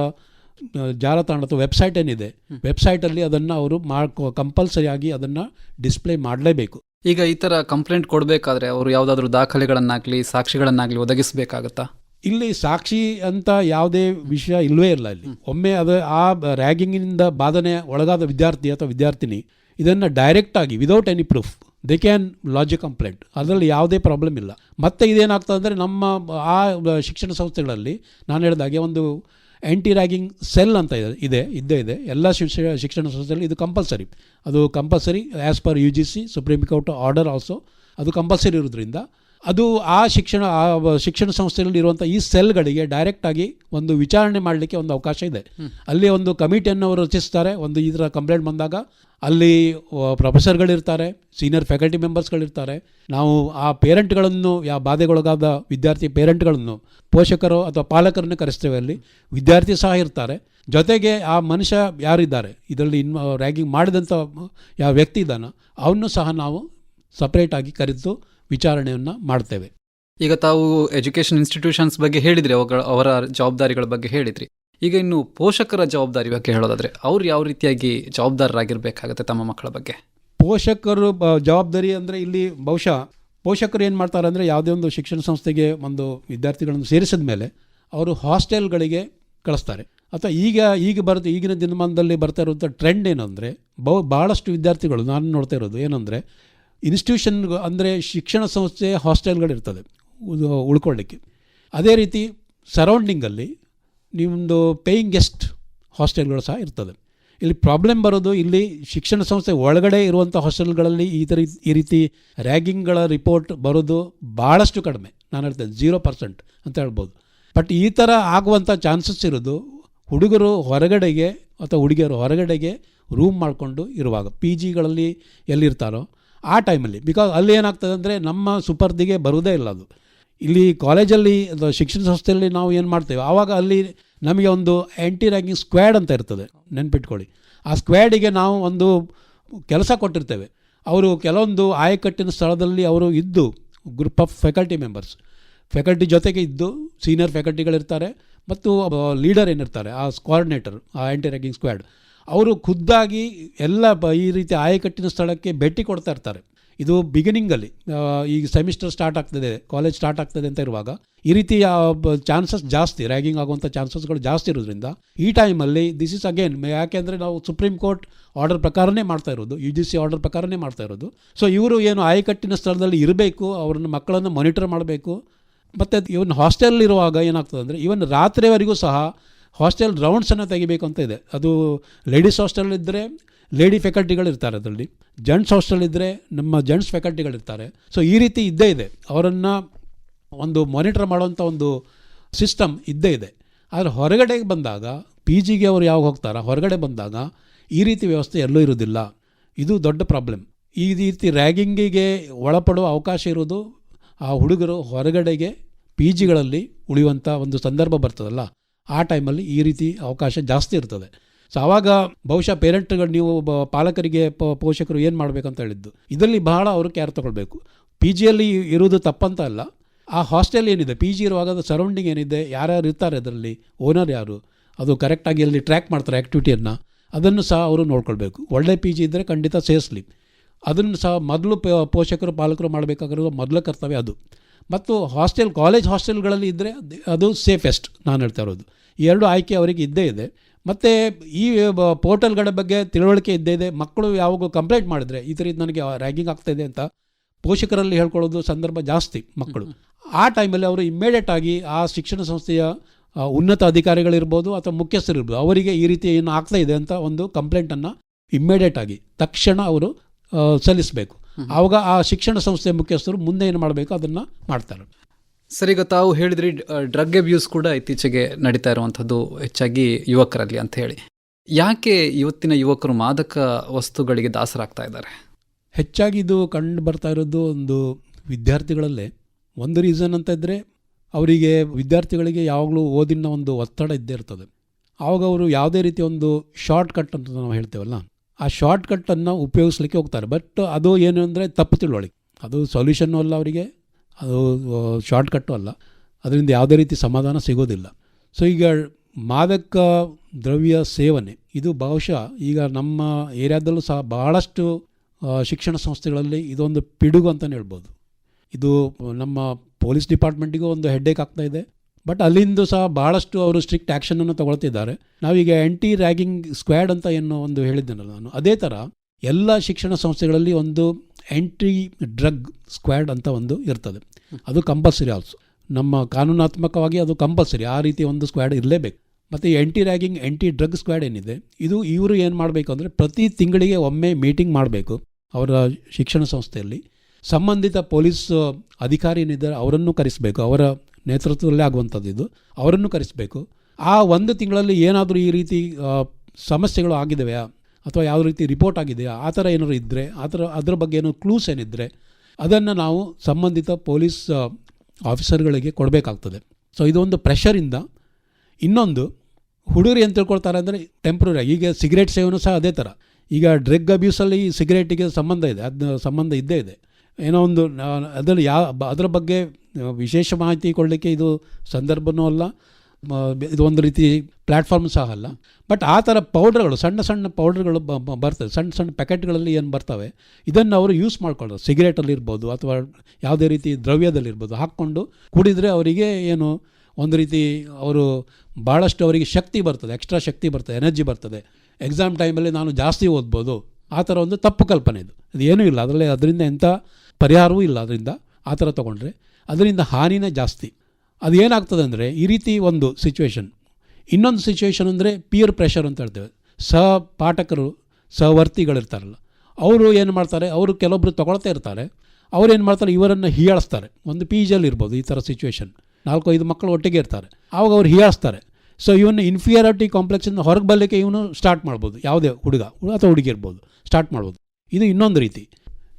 ಜಾಲತಾಣ ಅಥವಾ ವೆಬ್ಸೈಟ್ ಏನಿದೆ ವೆಬ್ಸೈಟಲ್ಲಿ ಅದನ್ನು ಅವರು ಮಾಡ್ಕೊ ಕಂಪಲ್ಸರಿಯಾಗಿ ಅದನ್ನು ಡಿಸ್ಪ್ಲೇ ಮಾಡಲೇಬೇಕು. ಈಗ ಈ ತರ ಕಂಪ್ಲೇಂಟ್ ಕೊಡಬೇಕಾದ್ರೆ ಅವರು ಯಾವುದಾದ್ರೂ ದಾಖಲೆಗಳನ್ನಾಗ್ಲಿ ಸಾಕ್ಷಿಗಳನ್ನಾಗ್ಲಿ ಒದಗಿಸಬೇಕಾಗತ್ತಾ? ಇಲ್ಲಿ ಸಾಕ್ಷಿ ಅಂತ ಯಾವುದೇ ವಿಷಯ ಇಲ್ಲವೇ ಇಲ್ಲ ಇಲ್ಲಿ. ಒಮ್ಮೆ ಅದು ಆ ರ್ಯಾಗಿಂಗಿನಿಂದ ಬಾಧನೆ ಒಳಗಾದ ವಿದ್ಯಾರ್ಥಿ ಅಥವಾ ವಿದ್ಯಾರ್ಥಿನಿ ಇದನ್ನು ಡೈರೆಕ್ಟಾಗಿ without any proof they can lodge a complaint ಅದರಲ್ಲಿ ಯಾವುದೇ ಪ್ರಾಬ್ಲಮ್ ಇಲ್ಲ. ಮತ್ತೆ ಇದೇನಾಗ್ತದೆ ಅಂದರೆ ನಮ್ಮ ಆ ಶಿಕ್ಷಣ ಸಂಸ್ಥೆಗಳಲ್ಲಿ ನಾನು ಹೇಳಿದಾಗೆ ಒಂದು ಆ್ಯಂಟಿ ರ್ಯಾಗಿಂಗ್ ಸೆಲ್ ಅಂತ ಇದೆ ಇದೆ ಇದ್ದೇ ಇದೆ. ಎಲ್ಲ ಶಿಕ್ಷಣ ಶಿಕ್ಷಣ ಸಂಸ್ಥೆಯಲ್ಲಿ ಇದು ಕಂಪಲ್ಸರಿ ಅದು compulsory as per U G C supreme court order also ಅದು ಕಂಪಲ್ಸರಿ ಇರೋದ್ರಿಂದ. ಅದು ಆ ಶಿಕ್ಷಣ ಆ ಶಿಕ್ಷಣ ಸಂಸ್ಥೆಯಲ್ಲಿ ಇರುವಂಥ ಈ ಸೆಲ್ಗಳಿಗೆ ಡೈರೆಕ್ಟಾಗಿ ಒಂದು ವಿಚಾರಣೆ ಮಾಡಲಿಕ್ಕೆ ಒಂದು ಅವಕಾಶ ಇದೆ. ಅಲ್ಲಿ ಒಂದು ಕಮಿಟಿಯನ್ನು ಅವರು ರಚಿಸ್ತಾರೆ ಒಂದು ಇದರ ಥರ ಕಂಪ್ಲೇಂಟ್ ಬಂದಾಗ ಅಲ್ಲಿ ಪ್ರೊಫೆಸರ್ಗಳಿರ್ತಾರೆ, ಸೀನಿಯರ್ ಫ್ಯಾಕಲ್ಟಿ ಮೆಂಬರ್ಸ್ಗಳಿರ್ತಾರೆ. ನಾವು ಆ ಪೇರೆಂಟ್ಗಳನ್ನು ಯಾವ ಬಾಧೆಗೊಳಗಾದ ವಿದ್ಯಾರ್ಥಿ ಪೇರೆಂಟ್ಗಳನ್ನು, ಪೋಷಕರು ಅಥವಾ ಪಾಲಕರನ್ನು ಕರೆಸ್ತೇವೆ ಅಲ್ಲಿ. ವಿದ್ಯಾರ್ಥಿ ಸಹ ಇರ್ತಾರೆ. ಜೊತೆಗೆ ಆ ಮನುಷ್ಯ ಯಾರಿದ್ದಾರೆ? ಇದರಲ್ಲಿ ಇನ್ ರ್ಯಾಗಿಂಗ್ ಮಾಡಿದಂಥ ಯಾವ ವ್ಯಕ್ತಿ ಇದ್ದಾನೋ? ಅವನ್ನೂ ಸಹ ನಾವು ಸಪ್ರೇಟಾಗಿ ಕರೆದು ವಿಚಾರಣೆಯನ್ನು ಮಾಡ್ತೇವೆ. ಈಗ ತಾವು ಎಜುಕೇಷನ್ ಇನ್ಸ್ಟಿಟ್ಯೂಷನ್ಸ್ ಬಗ್ಗೆ ಹೇಳಿದ್ರಿ ಅವರ ಜವಾಬ್ದಾರಿಗಳ ಬಗ್ಗೆ ಹೇಳಿದ್ರಿ. ಈಗ ಇನ್ನು ಪೋಷಕರ ಜವಾಬ್ದಾರಿ ಬಗ್ಗೆ ಹೇಳೋದಾದರೆ ಅವ್ರು ಯಾವ ರೀತಿಯಾಗಿ ಜವಾಬ್ದಾರರಾಗಿರ್ಬೇಕಾಗತ್ತೆ ತಮ್ಮ ಮಕ್ಕಳ ಬಗ್ಗೆ? ಪೋಷಕರು ಜವಾಬ್ದಾರಿ ಅಂದರೆ ಇಲ್ಲಿ ಬಹುಶಃ ಪೋಷಕರು ಏನು ಮಾಡ್ತಾರೆ ಅಂದರೆ ಯಾವುದೇ ಒಂದು ಶಿಕ್ಷಣ ಸಂಸ್ಥೆಗೆ ಒಂದು ವಿದ್ಯಾರ್ಥಿಗಳನ್ನು ಸೇರಿಸಿದ ಮೇಲೆ ಅವರು ಹಾಸ್ಟೆಲ್ಗಳಿಗೆ ಕಳಿಸ್ತಾರೆ. ಅಥವಾ ಈಗ ಈಗ ಬರುತ್ತೆ ಈಗಿನ ದಿನಮಾನದಲ್ಲಿ ಬರ್ತಾ ಇರುವಂಥ ಟ್ರೆಂಡ್ ಏನು ಅಂದರೆ ಬಹು ಭಾಳಷ್ಟು ವಿದ್ಯಾರ್ಥಿಗಳು ನಾನು ನೋಡ್ತಾ ಇರೋದು ಏನಂದರೆ ಇನ್ಸ್ಟಿಟ್ಯೂಷನ್ ಅಂದರೆ ಶಿಕ್ಷಣ ಸಂಸ್ಥೆ ಹಾಸ್ಟೆಲ್ಗಳಿರ್ತದೆ ಉಳ್ಕೊಳ್ಳಿಕ್ಕೆ. ಅದೇ ರೀತಿ ಸರೌಂಡಿಂಗಲ್ಲಿ ನಿಮ್ಮದು ಪೇಯಿಂಗ್ ಗೆಸ್ಟ್ ಹಾಸ್ಟೆಲ್ಗಳು ಸಹ ಇರ್ತದೆ. ಇಲ್ಲಿ ಪ್ರಾಬ್ಲಮ್ ಬರೋದು ಇಲ್ಲಿ ಶಿಕ್ಷಣ ಸಂಸ್ಥೆ ಒಳಗಡೆ ಇರುವಂಥ ಹಾಸ್ಟೆಲ್ಗಳಲ್ಲಿ ಈ ಥರ ಈ ರೀತಿ ರ್ಯಾಗಿಂಗ್ಗಳ ರಿಪೋರ್ಟ್ ಬರೋದು ಭಾಳಷ್ಟು ಕಡಿಮೆ. ನಾನು ಹೇಳ್ತೇನೆ ಜೀರೋ ಪರ್ಸೆಂಟ್ ಅಂತ ಹೇಳ್ಬೋದು. ಬಟ್ ಈ ಥರ ಆಗುವಂಥ ಚಾನ್ಸಸ್ ಇರೋದು ಹುಡುಗರು ಹೊರಗಡೆಗೆ ಅಥವಾ ಹುಡುಗಿಯರು ಹೊರಗಡೆಗೆ ರೂಮ್ ಮಾಡಿಕೊಂಡು ಇರುವಾಗ ಪಿ ಜಿಗಳಲ್ಲಿ ಎಲ್ಲಿರ್ತಾರೋ ಆ ಟೈಮಲ್ಲಿ ಬಿಕಾಸ್ ಅಲ್ಲಿ ಏನಾಗ್ತದೆ ಅಂದರೆ ನಮ್ಮ ಸುಪರ್ದಿಗೆ ಬರುವುದೇ ಇಲ್ಲ ಅದು. ಇಲ್ಲಿ ಕಾಲೇಜಲ್ಲಿ ಶಿಕ್ಷಣ ಸಂಸ್ಥೆಯಲ್ಲಿ ನಾವು ಏನು ಮಾಡ್ತೇವೆ, ಆವಾಗ ಅಲ್ಲಿ ನಮಗೆ ಒಂದು ಆ್ಯಂಟಿ ರ್ಯಾಂಕಿಂಗ್ ಸ್ಕ್ವಾಡ್ ಅಂತ ಇರ್ತದೆ, ನೆನ್ಪಿಟ್ಕೊಳ್ಳಿ. ಆ ಸ್ಕ್ವಾಡಿಗೆ ನಾವು ಒಂದು ಕೆಲಸ ಕೊಟ್ಟಿರ್ತೇವೆ. ಅವರು ಕೆಲವೊಂದು ಆಯಕಟ್ಟಿನ ಸ್ಥಳದಲ್ಲಿ ಅವರು ಇದ್ದು group of faculty members faculty ಜೊತೆಗೆ ಇದ್ದು ಸೀನಿಯರ್ ಫ್ಯಾಕಲ್ಟಿಗಳಿರ್ತಾರೆ ಮತ್ತು ಲೀಡರ್ ಏನಿರ್ತಾರೆ, ಆ ಕೋಆರ್ಡಿನೇಟರ್ ಆ ಆ್ಯಂಟಿ ರ್ಯಾಂಕಿಂಗ್ ಸ್ಕ್ವಾಡ್ ಅವರು ಖುದ್ದಾಗಿ ಎಲ್ಲ ಈ ರೀತಿ ಆಯಕಟ್ಟಿನ ಸ್ಥಳಕ್ಕೆ ಭೇಟಿ ಕೊಡ್ತಾ ಇರ್ತಾರೆ. ಇದು ಬಿಗಿನಿಂಗಲ್ಲಿ ಈಗ ಸೆಮಿಸ್ಟರ್ ಸ್ಟಾರ್ಟ್ ಆಗ್ತದೆ ಕಾಲೇಜ್ ಸ್ಟಾರ್ಟ್ ಆಗ್ತದೆ ಅಂತ ಇರುವಾಗ, ಈ ರೀತಿ ಚಾನ್ಸಸ್ ಜಾಸ್ತಿ ರ್ಯಾಗಿಂಗ್ ಆಗುವಂಥ ಚಾನ್ಸಸ್ಗಳು ಜಾಸ್ತಿ ಇರೋದ್ರಿಂದ ಈ ಟೈಮಲ್ಲಿ ದಿಸ್ ಇಸ್ ಅಗೇನ್ ಯಾಕೆಂದರೆ ನಾವು ಸುಪ್ರೀಂ ಕೋರ್ಟ್ ಆರ್ಡರ್ ಪ್ರಕಾರನೇ ಮಾಡ್ತಾ ಇರೋದು ಯು ಜಿ ಸಿ ಆರ್ಡರ್ ಪ್ರಕಾರನೇ ಮಾಡ್ತಾ ಇರೋದು. ಸೊ ಇವರು ಏನು ಆಯಕಟ್ಟಿನ ಸ್ಥಳದಲ್ಲಿ ಇರಬೇಕು, ಅವ್ರನ್ನ ಮಕ್ಕಳನ್ನು ಮಾನಿಟರ್ ಮಾಡಬೇಕು, ಮತ್ತು ಇವನ್ ಹಾಸ್ಟೆಲ್ ಇರುವಾಗ ಏನಾಗ್ತದೆ ಅಂದರೆ, ಇವನ್ ರಾತ್ರಿವರೆಗೂ ಸಹ ಹಾಸ್ಟೆಲ್ ರೌಂಡ್ಸನ್ನು ತೆಗಿಬೇಕು ಅಂತ ಇದೆ. ಅದು ಲೇಡೀಸ್ ಹಾಸ್ಟೆಲ್ ಇದ್ದರೆ ಲೇಡಿ ಫ್ಯಾಕಲ್ಟಿಗಳು ಇರ್ತಾರೆ ಅದರಲ್ಲಿ. ಜೆಂಟ್ಸ್ ಹಾಸ್ಟೆಲ್ ಇದ್ದರೆ ನಮ್ಮ ಜೆಂಟ್ಸ್ ಫ್ಯಾಕಲ್ಟಿಗಳಿರ್ತಾರೆ. ಸೊ ಈ ರೀತಿ ಇದ್ದೇ ಇದೆ. ಅವರನ್ನು ಒಂದು ಮಾನಿಟರ್ ಮಾಡುವಂಥ ಒಂದು ಸಿಸ್ಟಮ್ ಇದ್ದೇ ಇದೆ. ಆದರೆ ಹೊರಗಡೆ ಬಂದಾಗ ಪಿ ಜಿಗೆ ಅವರು ಯಾವಾಗ ಹೋಗ್ತಾರ? ಹೊರಗಡೆ ಬಂದಾಗ ಈ ರೀತಿ ವ್ಯವಸ್ಥೆ ಎಲ್ಲೂ ಇರೋದಿಲ್ಲ. ಇದು ದೊಡ್ಡ ಪ್ರಾಬ್ಲಮ್ ಈ ರೀತಿ ರ್ಯಾಗಿಂಗಿಗೆ ಒಳಪಡುವ ಅವಕಾಶ ಇರೋದು ಆ ಹುಡುಗರು ಹೊರಗಡೆಗೆ ಪಿ ಜಿಗಳಲ್ಲಿ ಉಳಿಯುವಂಥ ಒಂದು ಸಂದರ್ಭ ಬರ್ತದಲ್ಲ? ಆ ಟೈಮಲ್ಲಿ ಈ ರೀತಿ ಅವಕಾಶ ಜಾಸ್ತಿ ಇರ್ತದೆ. ಸೊ ಆವಾಗ ಬಹುಶಃ ಪೇರೆಂಟ್ಗಳು ನೀವು ಪಾಲಕರಿಗೆ ಪೋಷಕರು ಏನು ಮಾಡಬೇಕಂತ ಹೇಳಿದ್ದು. ಇದರಲ್ಲಿ ಬಹಳ ಅವರು ಕೇರ್ ತಗೊಳ್ಬೇಕು. ಪಿ ಜಿಯಲ್ಲಿ ಇರುವುದು ತಪ್ಪಂತ ಅಲ್ಲ. ಆ ಹಾಸ್ಟೆಲ್ ಏನಿದೆ? ಪಿ ಜಿ ಇರುವಾಗ ಅದು ಸರೌಂಡಿಂಗ್ ಏನಿದೆ? ಯಾರ್ಯಾರು ಇರ್ತಾರೆ ಅದರಲ್ಲಿ? ಓನರ್ ಯಾರು? ಅದು ಕರೆಕ್ಟಾಗಿ ಅಲ್ಲಿ ಟ್ರ್ಯಾಕ್ ಮಾಡ್ತಾರೆ ಆ್ಯಕ್ಟಿವಿಟಿಯನ್ನು ಅದನ್ನು ಸಹ ಅವರು ನೋಡ್ಕೊಳ್ಬೇಕು. ಒಳ್ಳೆ ಪಿ ಜಿ ಇದ್ದರೆ ಖಂಡಿತ ಸೇರಿಸ್ಲಿ ಅದನ್ನು ಸಹ ಮೊದಲು ಪೋಷಕರು, ಪಾಲಕರು ಮಾಡಬೇಕಾಗಿರೋ ಮೊದಲ ಕರ್ತವ್ಯ ಅದು. ಮತ್ತು ಹಾಸ್ಟೆಲ್ ಕಾಲೇಜ್ ಹಾಸ್ಟೆಲ್ಗಳಲ್ಲಿ ಇದ್ದರೆ ಅದು ಸೇಫೆಸ್ಟ್ ನಾನು ಹೇಳ್ತಾ ಇರೋದು. ಈ ಎರಡು ಆಯ್ಕೆ ಅವರಿಗೆ ಇದ್ದೇ ಇದೆ. ಮತ್ತು ಈ ಪೋರ್ಟಲ್ಗಳ ಬಗ್ಗೆ ತಿಳುವಳಿಕೆ ಇದ್ದೇ ಇದೆ. ಮಕ್ಕಳು ಯಾವಾಗ ಕಂಪ್ಲೇಂಟ್ ಮಾಡಿದ್ರೆ ಈ ಥರದ್ದು ನನಗೆ ರ್ಯಾಗಿಂಗ್ ಆಗ್ತಾ ಇದೆ ಅಂತ ಪೋಷಕರಲ್ಲಿ ಹೇಳ್ಕೊಳ್ಳೋದು ಸಂದರ್ಭ ಜಾಸ್ತಿ ಮಕ್ಕಳು. ಆ ಟೈಮಲ್ಲಿ ಅವರು ಇಮ್ಮಿಡಿಯೇಟ್ ಆಗಿ ಆ ಶಿಕ್ಷಣ ಸಂಸ್ಥೆಯ ಉನ್ನತ ಅಧಿಕಾರಿಗಳಿರ್ಬೋದು ಅಥವಾ ಮುಖ್ಯಸ್ಥರಿರ್ಬೋದು ಅವರಿಗೆ ಈ ರೀತಿ ಏನು ಆಗ್ತಾ ಇದೆ ಅಂತ ಒಂದು ಕಂಪ್ಲೇಂಟನ್ನು ಇಮ್ಮಿಡಿಯೇಟ್ ಆಗಿ ತಕ್ಷಣ ಅವರು ಸಲ್ಲಿಸಬೇಕು. ಆವಾಗ ಆ ಶಿಕ್ಷಣ ಸಂಸ್ಥೆಯ ಮುಖ್ಯಸ್ಥರು ಮುಂದೆ ಏನು ಮಾಡಬೇಕು ಅದನ್ನು ಮಾಡ್ತಾರೆ. ಸರ್, ಈಗ ತಾವು ಹೇಳಿದ್ರಿ ಡ್ರಗ್ ಅಬ್ಯೂಸ್ ಕೂಡ ಇತ್ತೀಚೆಗೆ ನಡೀತಾ ಇರುವಂಥದ್ದು ಹೆಚ್ಚಾಗಿ ಯುವಕರಲ್ಲಿ ಅಂತ ಹೇಳಿ. ಯಾಕೆ ಇವತ್ತಿನ ಯುವಕರು ಮಾದಕ ವಸ್ತುಗಳಿಗೆ ದಾಸರಾಗ್ತಾ ಇದ್ದಾರೆ? ಹೆಚ್ಚಾಗಿ ಇದು ಕಂಡು ಬರ್ತಾ ಇರೋದು ಒಂದು ವಿದ್ಯಾರ್ಥಿಗಳಲ್ಲೇ. ಒಂದು ರೀಸನ್ ಅಂತ ಇದ್ದರೆ ಅವರಿಗೆ ವಿದ್ಯಾರ್ಥಿಗಳಿಗೆ ಯಾವಾಗಲೂ ಓದಿನ ಒಂದು ಒತ್ತಡ ಇದ್ದೇ ಇರ್ತದೆ. ಆವಾಗ ಅವರು ಯಾವುದೇ ರೀತಿ ಒಂದು ಶಾರ್ಟ್ ಕಟ್ ಅಂತ ನಾವು ಹೇಳ್ತೇವಲ್ಲ, ಆ ಶಾರ್ಟ್ ಕಟ್ಟನ್ನು ಉಪಯೋಗಿಸ್ಲಿಕ್ಕೆ ಹೋಗ್ತಾರೆ. ಬಟ್ ಅದು ಏನು ಅಂದರೆ ತಪ್ಪು ತಿಳುವಳಿಕೆ. ಅದು ಸೊಲ್ಯೂಷನ್ನು ಅಲ್ಲ ಅವರಿಗೆ. ಅದು ಶಾರ್ಟ್ಕಟ್ಟು ಅಲ್ಲ. ಅದರಿಂದ ಯಾವುದೇ ರೀತಿ ಸಮಾಧಾನ ಸಿಗೋದಿಲ್ಲ. ಸೊ ಈಗ ಮಾದಕ ದ್ರವ್ಯ ಸೇವನೆ, ಇದು ಬಹುಶಃ ಈಗ ನಮ್ಮ ಏರಿಯಾದಲ್ಲೂ ಸಹ ಬಹಳಷ್ಟು ಶಿಕ್ಷಣ ಸಂಸ್ಥೆಗಳಲ್ಲಿ ಇದೊಂದು ಪಿಡುಗು ಅಂತಲೇ ಹೇಳ್ಬೋದು. ಇದು ನಮ್ಮ ಪೊಲೀಸ್ ಡಿಪಾರ್ಟ್ಮೆಂಟಿಗೂ ಒಂದು ಹೆಡ್ಡೇಕ್ ಆಗ್ತಾ ಇದೆ. ಬಟ್ ಅಲ್ಲಿಂದ ಸಹ ಭಾಳಷ್ಟು ಅವರು ಸ್ಟ್ರಿಕ್ಟ್ ಆ್ಯಕ್ಷನನ್ನು ತಗೊಳ್ತಿದ್ದಾರೆ. ನಾವೀಗ ಆ್ಯಂಟಿ ರ್ಯಾಗಿಂಗ್ ಸ್ಕ್ವಾಡ್ ಅಂತ ಏನು ಒಂದು ಹೇಳಿದ್ದೇನಲ್ಲ ನಾನು. ಅದೇ ಥರ ಎಲ್ಲ ಶಿಕ್ಷಣ ಸಂಸ್ಥೆಗಳಲ್ಲಿ ಒಂದು ಆ್ಯಂಟಿ ಡ್ರಗ್ ಸ್ಕ್ವಾಡ್ ಅಂತ ಒಂದು ಇರ್ತದೆ. ಅದು ಕಂಪಲ್ಸರಿ ಆಲ್ಸೋ. ನಮ್ಮ ಕಾನೂನಾತ್ಮಕವಾಗಿ ಅದು ಕಂಪಲ್ಸರಿ. ಆ ರೀತಿ ಒಂದು ಸ್ಕ್ವಾಡ್ ಇರಲೇಬೇಕು. ಮತ್ತು anti ragging anti drug squad ಏನಿದೆ, ಇದು ಇವರು ಏನು ಮಾಡಬೇಕು ಅಂದರೆ ಪ್ರತಿ ತಿಂಗಳಿಗೆ ಒಮ್ಮೆ ಮೀಟಿಂಗ್ ಮಾಡಬೇಕು ಅವರ ಶಿಕ್ಷಣ ಸಂಸ್ಥೆಯಲ್ಲಿ. ಸಂಬಂಧಿತ ಪೊಲೀಸ್ ಅಧಿಕಾರಿ ಏನಿದ್ದಾರೆ, ಅವರನ್ನು ಕರೆಸಬೇಕು. ಅವರ ನೇತೃತ್ವದಲ್ಲೇ ಆಗುವಂಥದ್ದು ಇದು. ಅವರನ್ನು ಕರೆಸಬೇಕು. ಆ ಒಂದು ತಿಂಗಳಲ್ಲಿ ಏನಾದರೂ ಈ ರೀತಿ ಸಮಸ್ಯೆಗಳು ಆಗಿದೆಯಾ? ಅಥವಾ ಯಾವ ರೀತಿ ರಿಪೋರ್ಟ್ ಆಗಿದೆಯಾ, ಆ ಥರ ಏನಾದ್ರು ಇದ್ದರೆ ಆ ಥರ, ಅದರ ಬಗ್ಗೆ ಏನೋ ಕ್ಲೂಸ್ ಏನಿದ್ದರೆ ಅದನ್ನು ನಾವು ಸಂಬಂಧಿತ ಪೊಲೀಸ್ ಆಫೀಸರ್ಗಳಿಗೆ ಕೊಡಬೇಕಾಗ್ತದೆ. ಸೊ ಇದೊಂದು ಪ್ರೆಷರಿಂದ ಇನ್ನೊಂದು ಹುಡುಗರು ಏನು ತಿಳ್ಕೊಳ್ತಾರೆ ಅಂದರೆ ಟೆಂಪ್ರರಿ ಈಗ ಸಿಗರೇಟ್ ಸೇವನೂ ಸಹ ಅದೇ ಥರ. ಈಗ ಡ್ರಗ್ ಅಬ್ಯೂಸಲ್ಲಿ ಸಿಗರೇಟಿಗೆ ಸಂಬಂಧ ಇದೆ ಅದನ್ನ ಸಂಬಂಧ ಇದ್ದೇ ಇದೆ. ಏನೋ ಒಂದು ನಾ- ಅದರಲ್ಲಿ ಯಾವ ಅದರ ಬಗ್ಗೆ ವಿಶೇಷ ಮಾಹಿತಿ ಕೊಡಲಿಕ್ಕೆ ಇದು ಸಂದರ್ಭವೂ ಅಲ್ಲ. ಮ- ಇದು ಒಂದು ರೀತಿ ಪ್ಲ್ಯಾಟ್ಫಾರ್ಮ್ ಸಹ ಅಲ್ಲ. ಬಟ್ ಆ ಥರ ಪೌಡ್ರ್ಗಳು ಸಣ್ಣ ಸಣ್ಣ ಪೌಡ್ರ್ಗಳು ಬರ್ತವೆ ಸಣ್ಣ ಸಣ್ಣ ಪ್ಯಾಕೆಟ್ಗಳಲ್ಲಿ ಏನು ಬರ್ತವೆ? ಇದನ್ನು ಅವರು ಯೂಸ್ ಮಾಡ್ಕೊಳ್ಳೋದು. ಸಿಗರೇಟಲ್ಲಿರ್ಬೋದು ಅಥವಾ ಯಾವುದೇ ರೀತಿ ದ್ರವ್ಯದಲ್ಲಿರ್ಬೋದು ಹಾಕ್ಕೊಂಡು ಕುಡಿದರೆ ಅವರಿಗೆ ಏನು ಒಂದು ರೀತಿ ಅವರು ಭಾಳಷ್ಟು ಅವರಿಗೆ ಶಕ್ತಿ ಬರ್ತದೆ. ಎಕ್ಸ್ಟ್ರಾ ಶಕ್ತಿ ಬರ್ತದೆ. ಎನರ್ಜಿ ಬರ್ತದೆ. ಎಕ್ಸಾಮ್ ಟೈಮಲ್ಲಿ ನಾನು ಜಾಸ್ತಿ ಓದ್ಬೋದು. ಆ ಥರ ಒಂದು ತಪ್ಪು ಕಲ್ಪನೆ ಇದು. ಅದು ಏನೂ ಇಲ್ಲ. ಅದರಲ್ಲಿ ಅದರಿಂದ ಎಂಥ ಪರಿಹಾರವೂ ಇಲ್ಲ. ಅದರಿಂದ ಆ ಥರ ತೊಗೊಂಡ್ರೆ. ಅದರಿಂದ ಹಾನಿನೇ ಜಾಸ್ತಿ. ಅದು ಏನಾಗ್ತದೆ ಅಂದರೆ ಈ ರೀತಿ ಒಂದು ಸಿಚುವೇಶನ್ ಇನ್ನೊಂದು ಸಿಚುವೇಶನ್ ಅಂದರೆ ಪಿಯರ್ ಪ್ರೆಷರ್ ಅಂತ ಹೇಳ್ತೇವೆ. ಸಹ ಪಾಠಕರು ಸಹವರ್ತಿಗಳಿರ್ತಾರಲ್ಲ, ಅವರು ಏನು ಮಾಡ್ತಾರೆ, ಅವರು ಕೆಲವೊಬ್ಬರು ತೊಗೊಳ್ತಾ ಇರ್ತಾರೆ, ಅವ್ರು ಏನು ಮಾಡ್ತಾರೆ, ಇವರನ್ನು ಹೀಯಾಳಿಸ್ತಾರೆ. ಒಂದು ಪಿ ಜಿಯಲ್ಲಿ ಇರ್ಬೋದು ಈ ಥರ ಸಿಚುವೇಶನ್ ನಾಲ್ಕು ಐದು ಮಕ್ಕಳು ಒಟ್ಟಿಗೆ ಇರ್ತಾರೆ. ಆವಾಗ ಅವ್ರು ಹೀಯಾಳಿಸ್ತಾರೆ. ಸೊ ಇವನು ಇನ್ಫಿಯಾರಿಟಿ ಕಾಂಪ್ಲೆಕ್ಸಿಂದ ಹೊರಗೆ ಬರಲಿಕ್ಕೆ ಇವನು ಸ್ಟಾರ್ಟ್ ಮಾಡ್ಬೋದು. ಯಾವುದೇ ಹುಡುಗ ಅಥವಾ ಹುಡುಗಿ ಇರ್ಬೋದು. ಸ್ಟಾರ್ಟ್ ಮಾಡ್ಬೋದು. ಇದು ಇನ್ನೊಂದು ರೀತಿ.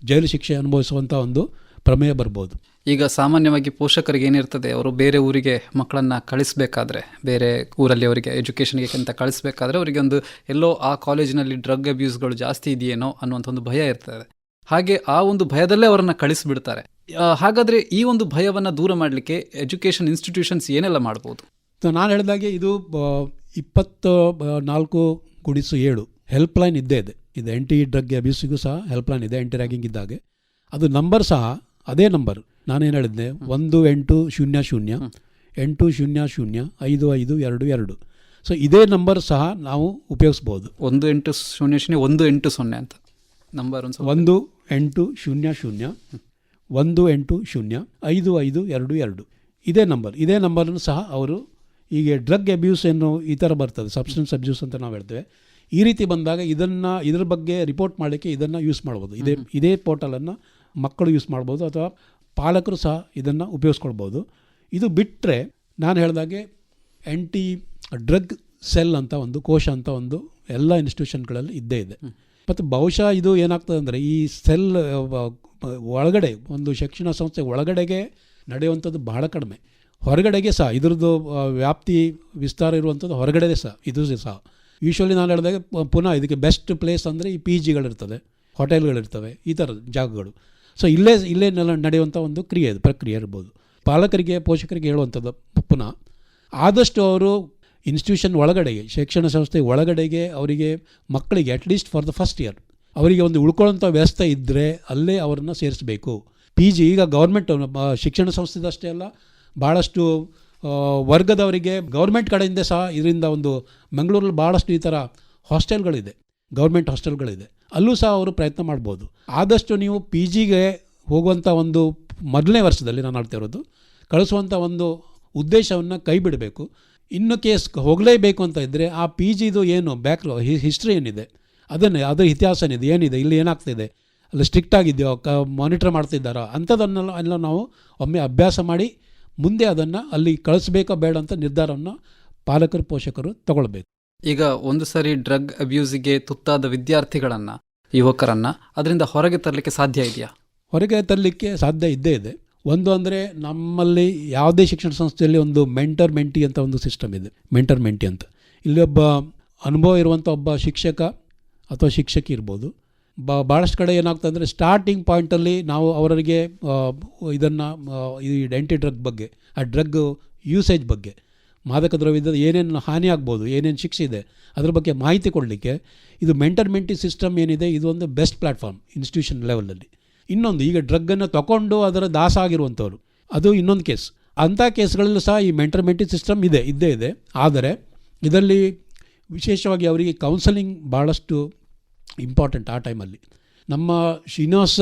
ಜೈಲು ಶಿಕ್ಷೆ ಅನುಭವಿಸುವಂಥ ಒಂದು ಪ್ರಮೇಯ ಬರ್ಬೋದು. ಈಗ ಸಾಮಾನ್ಯವಾಗಿ ಪೋಷಕರಿಗೆ ಏನಿರ್ತದೆ, ಅವರು ಬೇರೆ ಊರಿಗೆ ಮಕ್ಕಳನ್ನ ಕಳಿಸ್ಬೇಕಾದ್ರೆ, ಬೇರೆ ಊರಲ್ಲಿ ಅವರಿಗೆ ಎಜುಕೇಷನ್ಗೆ ಅಂತ ಕಳಿಸ್ಬೇಕಾದ್ರೆ ಅವರಿಗೆ ಒಂದು ಎಲ್ಲೋ ಆ ಕಾಲೇಜಿನಲ್ಲಿ ಡ್ರಗ್ ಅಬ್ಯೂಸ್ಗಳು ಜಾಸ್ತಿ ಇದೆಯೇನೋ ಅನ್ನುವಂಥ ಒಂದು ಭಯ ಇರ್ತದೆ. ಹಾಗೆ ಆ ಒಂದು ಭಯದಲ್ಲೇ ಅವರನ್ನು ಕಳಿಸ್ಬಿಡ್ತಾರೆ. ಹಾಗಾದರೆ ಈ ಒಂದು ಭಯವನ್ನು ದೂರ ಮಾಡಲಿಕ್ಕೆ ಎಜುಕೇಷನ್ ಇನ್ಸ್ಟಿಟ್ಯೂಷನ್ಸ್ ಏನೆಲ್ಲ ಮಾಡ್ಬೋದು? ನಾನು ಹೇಳಿದಾಗೆ ಇದು ಇಪ್ಪತ್ತು ನಾಲ್ಕು ಗುಡಿಸು ಏಳು ಹೆಲ್ಪ್ಲೈನ್ ಇದ್ದೇ ಇದೆ. ಇದು ಎಂಟಿ ಡ್ರಗ್ ಅಬ್ಯೂಸಿಗೂ ಸಹ ಹೆಲ್ಪ್ಲೈನ್ ಇದೆ ಎಂಟಿ ರ್ಯಾಗಿಂಗ್ ಇದ್ದಾಗೆ. ಅದು ನಂಬರ್ ಸಹ ಅದೇ ನಂಬರ್ ನಾನೇನು ಹೇಳಿದ್ದೆ ಒಂದು ಎಂಟು ಶೂನ್ಯ ಶೂನ್ಯ ಎಂಟು ಶೂನ್ಯ ಶೂನ್ಯ ಐದು ಐದು ಎರಡು ಎರಡು. ಸೊ ಇದೇ ನಂಬರ್ ಸಹ ನಾವು ಉಪಯೋಗಿಸ್ಬೋದು. ಒಂದು ಎಂಟು ಶೂನ್ಯ ಶೂನ್ಯ ಒಂದು ಎಂಟು ಸೊನ್ನೆ ಅಂತ. ನಂಬರ್ ಒಂದು ಒಂದು ಎಂಟು ಶೂನ್ಯ ಶೂನ್ಯ ಒಂದು ಎಂಟು ಶೂನ್ಯ ಐದು ಐದು ಎರಡು ಎರಡು. ಇದೇ ನಂಬರ್ ಇದೇ ನಂಬರನ್ನು ಸಹ ಅವರು ಈಗ ಡ್ರಗ್ ಅಬ್ಯೂಸ್ ಏನು ಈ ಥರ ಬರ್ತದೆ ಸಬ್ಸ್ಟೆನ್ಸ್ ಅಬ್ಯೂಸ್ ಅಂತ ನಾವು ಹೇಳ್ತೇವೆ. ಈ ರೀತಿ ಬಂದಾಗ ಇದನ್ನು ಇದ್ರ ಬಗ್ಗೆ ರಿಪೋರ್ಟ್ ಮಾಡಲಿಕ್ಕೆ ಇದನ್ನು ಯೂಸ್ ಮಾಡ್ಬೋದು. ಇದೇ ಇದೇ ಪೋರ್ಟಲನ್ನು ಮಕ್ಕಳು ಯೂಸ್ ಮಾಡ್ಬೋದು ಅಥವಾ ಪಾಲಕರು ಸಹ ಇದನ್ನು ಉಪಯೋಗಿಸ್ಕೊಳ್ಬೋದು ಇದು ಬಿಟ್ಟರೆ ನಾನು ಹೇಳಿದಾಗೆ ಆ್ಯಂಟಿ ಡ್ರಗ್ ಸೆಲ್ ಅಂತ ಒಂದು ಕೋಶ ಅಂತ ಒಂದು ಎಲ್ಲ ಇನ್ಸ್ಟಿಟ್ಯೂಷನ್ಗಳಲ್ಲಿ ಇದ್ದೇ ಇದೆ. ಮತ್ತು ಬಹುಶಃ ಇದು ಏನಾಗ್ತದೆ ಅಂದರೆ ಈ ಸೆಲ್ ಒಳಗಡೆ ಒಂದು ಶಿಕ್ಷಣ ಸಂಸ್ಥೆ ಒಳಗಡೆಗೆ ನಡೆಯುವಂಥದ್ದು ಬಹಳ ಕಡಿಮೆ. ಹೊರಗಡೆಗೆ ಸಹ ಇದ್ರದ್ದು ವ್ಯಾಪ್ತಿ ವಿಸ್ತಾರ ಇರುವಂಥದ್ದು ಹೊರಗಡೆ ಸಹ ಇದು ಸಹ. ಯೂಶ್ವಲಿ ನಾನು ಹೇಳಿದಾಗ ಪುನಃ ಇದಕ್ಕೆ ಬೆಸ್ಟ್ ಪ್ಲೇಸ್ ಅಂದರೆ ಈ ಪಿ ಜಿಗಳಿರ್ತದೆ ಹೋಟೆಲ್ಗಳಿರ್ತವೆ ಈ ಥರ ಜಾಗಗಳು. ಸೊ ಇಲ್ಲೇ ಇಲ್ಲೇ ನೆಲ ನಡೆಯುವಂಥ ಒಂದು ಕ್ರಿಯೆ ಪ್ರಕ್ರಿಯೆ ಇರ್ಬೋದು. ಪಾಲಕರಿಗೆ, ಪೋಷಕರಿಗೆ ಹೇಳುವಂಥದ್ದು ಪುನಃ, ಆದಷ್ಟು ಅವರು ಇನ್ಸ್ಟಿಟ್ಯೂಷನ್ ಒಳಗಡೆಗೆ, ಶಿಕ್ಷಣ ಸಂಸ್ಥೆ ಒಳಗಡೆಗೆ ಅವರಿಗೆ ಮಕ್ಕಳಿಗೆ at least for the first year ಅವರಿಗೆ ಒಂದು ಉಳ್ಕೊಳ್ಳೋಂಥ ವ್ಯವಸ್ಥೆ ಇದ್ದರೆ ಅಲ್ಲೇ ಅವರನ್ನು ಸೇರಿಸಬೇಕು. ಪಿ ಜಿ ಈಗ ಗೌರ್ಮೆಂಟ್ ಶಿಕ್ಷಣ ಸಂಸ್ಥೆದಷ್ಟೇ ಅಲ್ಲ ಭಾಳಷ್ಟು ವರ್ಗದವರಿಗೆ ಗೌರ್ಮೆಂಟ್ ಕಡೆಯಿಂದ ಸಹ ಇದರಿಂದ ಒಂದು, ಮಂಗಳೂರಲ್ಲಿ ಭಾಳಷ್ಟು ಈ ಥರ ಹಾಸ್ಟೆಲ್ಗಳಿದೆ ಗೌರ್ಮೆಂಟ್ ಹಾಸ್ಟೆಲ್ಗಳಿದೆ ಅಲ್ಲೂ ಸಹ ಅವರು ಪ್ರಯತ್ನ ಮಾಡ್ಬೋದು. ಆದಷ್ಟು ನೀವು ಪಿ ಜಿಗೆ ಹೋಗುವಂಥ ಒಂದು ಮೊದಲನೇ ವರ್ಷದಲ್ಲಿ ನಾನು ಹೇಳ್ತಾ ಇರೋದು ಕಳಿಸುವಂಥ ಒಂದು ಉದ್ದೇಶವನ್ನು ಕೈ ಬಿಡಬೇಕು. ಇನ್ನು ಕೇಸ್ ಹೋಗಲೇಬೇಕು ಅಂತ ಇದ್ದರೆ ಆ ಪಿ ಜಿದು ಏನು ಬ್ಯಾಕ್ ಹಿಸ್ಟ್ರಿ ಏನಿದೆ? ಅದನ್ನೇ ಅದರ ಇತಿಹಾಸ ಏನಿದೆ? ಏನಿದೆ? ಇಲ್ಲಿ ಏನಾಗ್ತಿದೆ? ಅಲ್ಲಿ ಸ್ಟ್ರಿಕ್ಟ್ ಆಗಿದೆಯೋ, ಕ ಮಾನಿಟ್ರ್ ಮಾಡ್ತಿದ್ದಾರೋ? ಅಂಥದ್ದನ್ನೆಲ್ಲ, ಎಲ್ಲ ನಾವು ಒಮ್ಮೆ ಅಭ್ಯಾಸ ಮಾಡಿ ಮುಂದೆ ಅದನ್ನು ಅಲ್ಲಿ ಕಳಿಸ್ಬೇಕೋ ಬೇಡ ಅಂತ ನಿರ್ಧಾರವನ್ನು ಪಾಲಕರು, ಪೋಷಕರು ತಗೊಳ್ಬೇಕು. ಈಗ ಒಂದು ಸರಿ ಡ್ರಗ್ ಅಬ್ಯೂಸಿಗೆ ತುತ್ತಾದ ವಿದ್ಯಾರ್ಥಿಗಳನ್ನು, ಯುವಕರನ್ನ ಅದರಿಂದ ಹೊರಗೆ ತರಲಿಕ್ಕೆ ಸಾಧ್ಯ ಇದೆಯಾ? ಹೊರಗೆ ತರಲಿಕ್ಕೆ ಸಾಧ್ಯ ಇದ್ದೇ ಇದೆ. ಒಂದು ಅಂದರೆ ನಮ್ಮಲ್ಲಿ ಯಾವುದೇ ಶಿಕ್ಷಣ ಸಂಸ್ಥೆಯಲ್ಲಿ ಒಂದು ಮೆಂಟರ್ ಮೆಂಟಿ ಅಂತ ಒಂದು ಸಿಸ್ಟಮ್ ಇದೆ. ಮೆಂಟರ್ ಮೆಂಟಿ ಅಂತ. ಇಲ್ಲಿ ಒಬ್ಬ ಅನುಭವ ಇರುವಂಥ ಒಬ್ಬ ಶಿಕ್ಷಕ ಅಥವಾ ಶಿಕ್ಷಕಿ ಇರ್ಬೋದು. ಬ ಭಾಳಷ್ಟು ಕಡೆ ಏನಾಗ್ತದೆ ಅಂದರೆ ಸ್ಟಾರ್ಟಿಂಗ್ ಪಾಯಿಂಟಲ್ಲಿ ನಾವು ಅವರಿಗೆ ಇದನ್ನು ಈ ಡೆಂಟಿ ಡ್ರಗ್ ಬಗ್ಗೆ, ಆ ಡ್ರಗ್ ಯೂಸೇಜ್ ಬಗ್ಗೆ ಮಾದಕ ದ್ರವ್ಯದ ಏನೇನು ಹಾನಿ ಆಗ್ಬೋದು, ಏನೇನು ಶಿಕ್ಷೆ ಇದೆ, ಅದ್ರ ಬಗ್ಗೆ ಮಾಹಿತಿ ಕೊಡಲಿಕ್ಕೆ ಇದು ಮೆಂಟರ್ ಮೆಂಟಿ ಸಿಸ್ಟಮ್ ಏನಿದೆ, ಇದು ಒಂದು ಬೆಸ್ಟ್ ಪ್ಲ್ಯಾಟ್ಫಾರ್ಮ್ ಇನ್ಸ್ಟಿಟ್ಯೂಷನ್ ಲೆವೆಲಲ್ಲಿ ಇನ್ನೊಂದು, ಈಗ ಡ್ರಗ್ಗನ್ನು ತಗೊಂಡು ಅದರ ದಾಸ ಆಗಿರುವಂಥವ್ರು. ಅದು ಇನ್ನೊಂದು ಕೇಸ್ ಅಂಥ ಕೇಸ್ಗಳಲ್ಲೂ ಸಹ ಈ ಮೆಂಟರ್ ಮೆಂಟಿ ಸಿಸ್ಟಮ್ ಇದೆ, ಇದ್ದೇ ಇದೆ. ಆದರೆ, ಇದರಲ್ಲಿ ವಿಶೇಷವಾಗಿ ಅವರಿಗೆ ಕೌನ್ಸಲಿಂಗ್ ಭಾಳಷ್ಟು ಇಂಪಾರ್ಟೆಂಟ್ ಆ ಟೈಮಲ್ಲಿ ನಮ್ಮ ಶ್ರೀನಿವಾಸ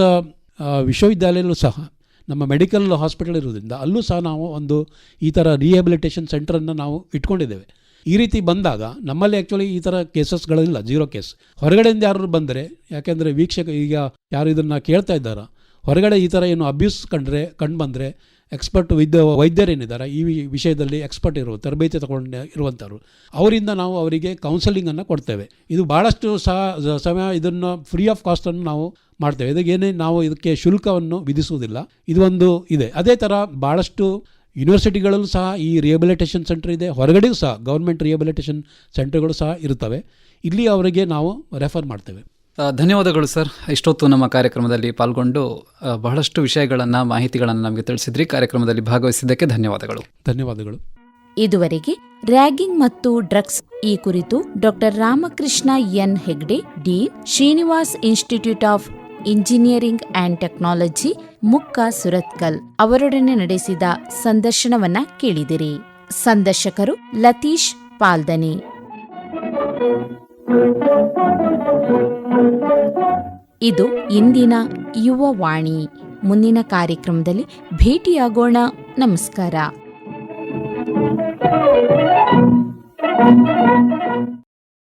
ವಿಶ್ವವಿದ್ಯಾಲಯಲ್ಲೂ ಸಹ ನಮ್ಮ ಮೆಡಿಕಲ್ ಹಾಸ್ಪಿಟಲ್ ಇರೋದ್ರಿಂದ ಅಲ್ಲೂ ಸಹ ನಾವು ಒಂದು ಈ ಥರ ರಿಹ್ಯಾಬಿಲಿಟೇಷನ್ ಸೆಂಟ್ರನ್ನು ನಾವು ಇಟ್ಕೊಂಡಿದ್ದೇವೆ. ಈ ರೀತಿ ಬಂದಾಗ ನಮ್ಮಲ್ಲಿ ಆ್ಯಕ್ಚುಲಿ ಈ ಥರ ಕೇಸಸ್ಗಳಿಲ್ಲ ಜೀರೋ ಕೇಸ್ ಹೊರಗಡೆಯಿಂದ ಯಾರು ಬಂದರೆ, ಯಾಕೆಂದರೆ ವೀಕ್ಷಕ ಈಗ ಯಾರು ಇದನ್ನು ಕೇಳ್ತಾ ಇದ್ದಾರ, ಹೊರಗಡೆ ಈ ಥರ ಏನು ಅಬ್ಯೂಸ್ ಕಂಡ್ರೆ, ಕಂಡು ಬಂದರೆ ಎಕ್ಸ್ಪರ್ಟ್ ವೈದ್ಯ ವೈದ್ಯರೇನಿದ್ದಾರೆ ಈ ವಿಷಯದಲ್ಲಿ ಎಕ್ಸ್ಪರ್ಟ್ ಇರುವ, ತರಬೇತಿ ತಗೊಂಡು ಇರುವಂಥವ್ರು ಅವರಿಂದ ನಾವು ಅವರಿಗೆ ಕೌನ್ಸೆಲಿಂಗನ್ನು ಕೊಡ್ತೇವೆ. ಇದು ಭಾಳಷ್ಟು ಸಹ ಸಮಯ ಇದನ್ನು ಫ್ರೀ ಆಫ್ ಕಾಸ್ಟನ್ನು ನಾವು ಮಾಡ್ತೇವೆ. ಇದಕ್ಕೇನೆ ನಾವು ಇದಕ್ಕೆ ಶುಲ್ಕವನ್ನು ವಿಧಿಸುವುದಿಲ್ಲ. ಇದು ಒಂದು ಇದೆ. ಅದೇ ಥರ ಭಾಳಷ್ಟು ಯೂನಿವರ್ಸಿಟಿಗಳಲ್ಲೂ ಸಹ ಈ ರಿಹಬಿಲಿಟೇಷನ್ ಸೆಂಟರ್ ಇದೆ. ಹೊರಗಡೆಯೂ ಸಹ ಗೌರ್ಮೆಂಟ್ ರಿಹಬಿಲಿಟೇಷನ್ ಸೆಂಟರ್ಗಳು ಸಹ ಇರುತ್ತವೆ. ಇಲ್ಲಿ ಅವರಿಗೆ ನಾವು ರೆಫರ್ ಮಾಡ್ತೇವೆ. ಧನ್ಯವಾದಗಳು ಸರ್. ಇಷ್ಟೊತ್ತು ನಮ್ಮ ಕಾರ್ಯಕ್ರಮದಲ್ಲಿ ಪಾಲ್ಗೊಂಡು ಬಹಳಷ್ಟು ವಿಷಯಗಳನ್ನು ಮಾಹಿತಿಗಳನ್ನು ನಮಗೆ ತಿಳಿಸಿದ್ರಿ. ಕಾರ್ಯಕ್ರಮದಲ್ಲಿ ಭಾಗವಹಿಸಿದ್ದಕ್ಕೆ ಧನ್ಯವಾದಗಳು. ಧನ್ಯವಾದಗಳು. ಇದುವರೆಗೆ ರ್ಯಾಗಿಂಗ್ ಮತ್ತು ಡ್ರಗ್ಸ್ ಈ ಕುರಿತು doctor Ramakrishna N Hegde D Srinivas institute of engineering and technology Mukka Surathkal ಅವರೊಡನೆ ನಡೆಸಿದ ಸಂದರ್ಶನವನ್ನ ಕೇಳಿದಿರಿ. ಸಂದರ್ಶಕರು ಲತೀಶ್ ಪಾಲ್ದನಿ. ಇದು ಇಂದಿನ ಯುವವಾಣಿ ಮುಂದಿನ ಕಾರ್ಯಕ್ರಮದಲ್ಲಿ ಭೇಟಿಯಾಗೋಣ. ನಮಸ್ಕಾರ.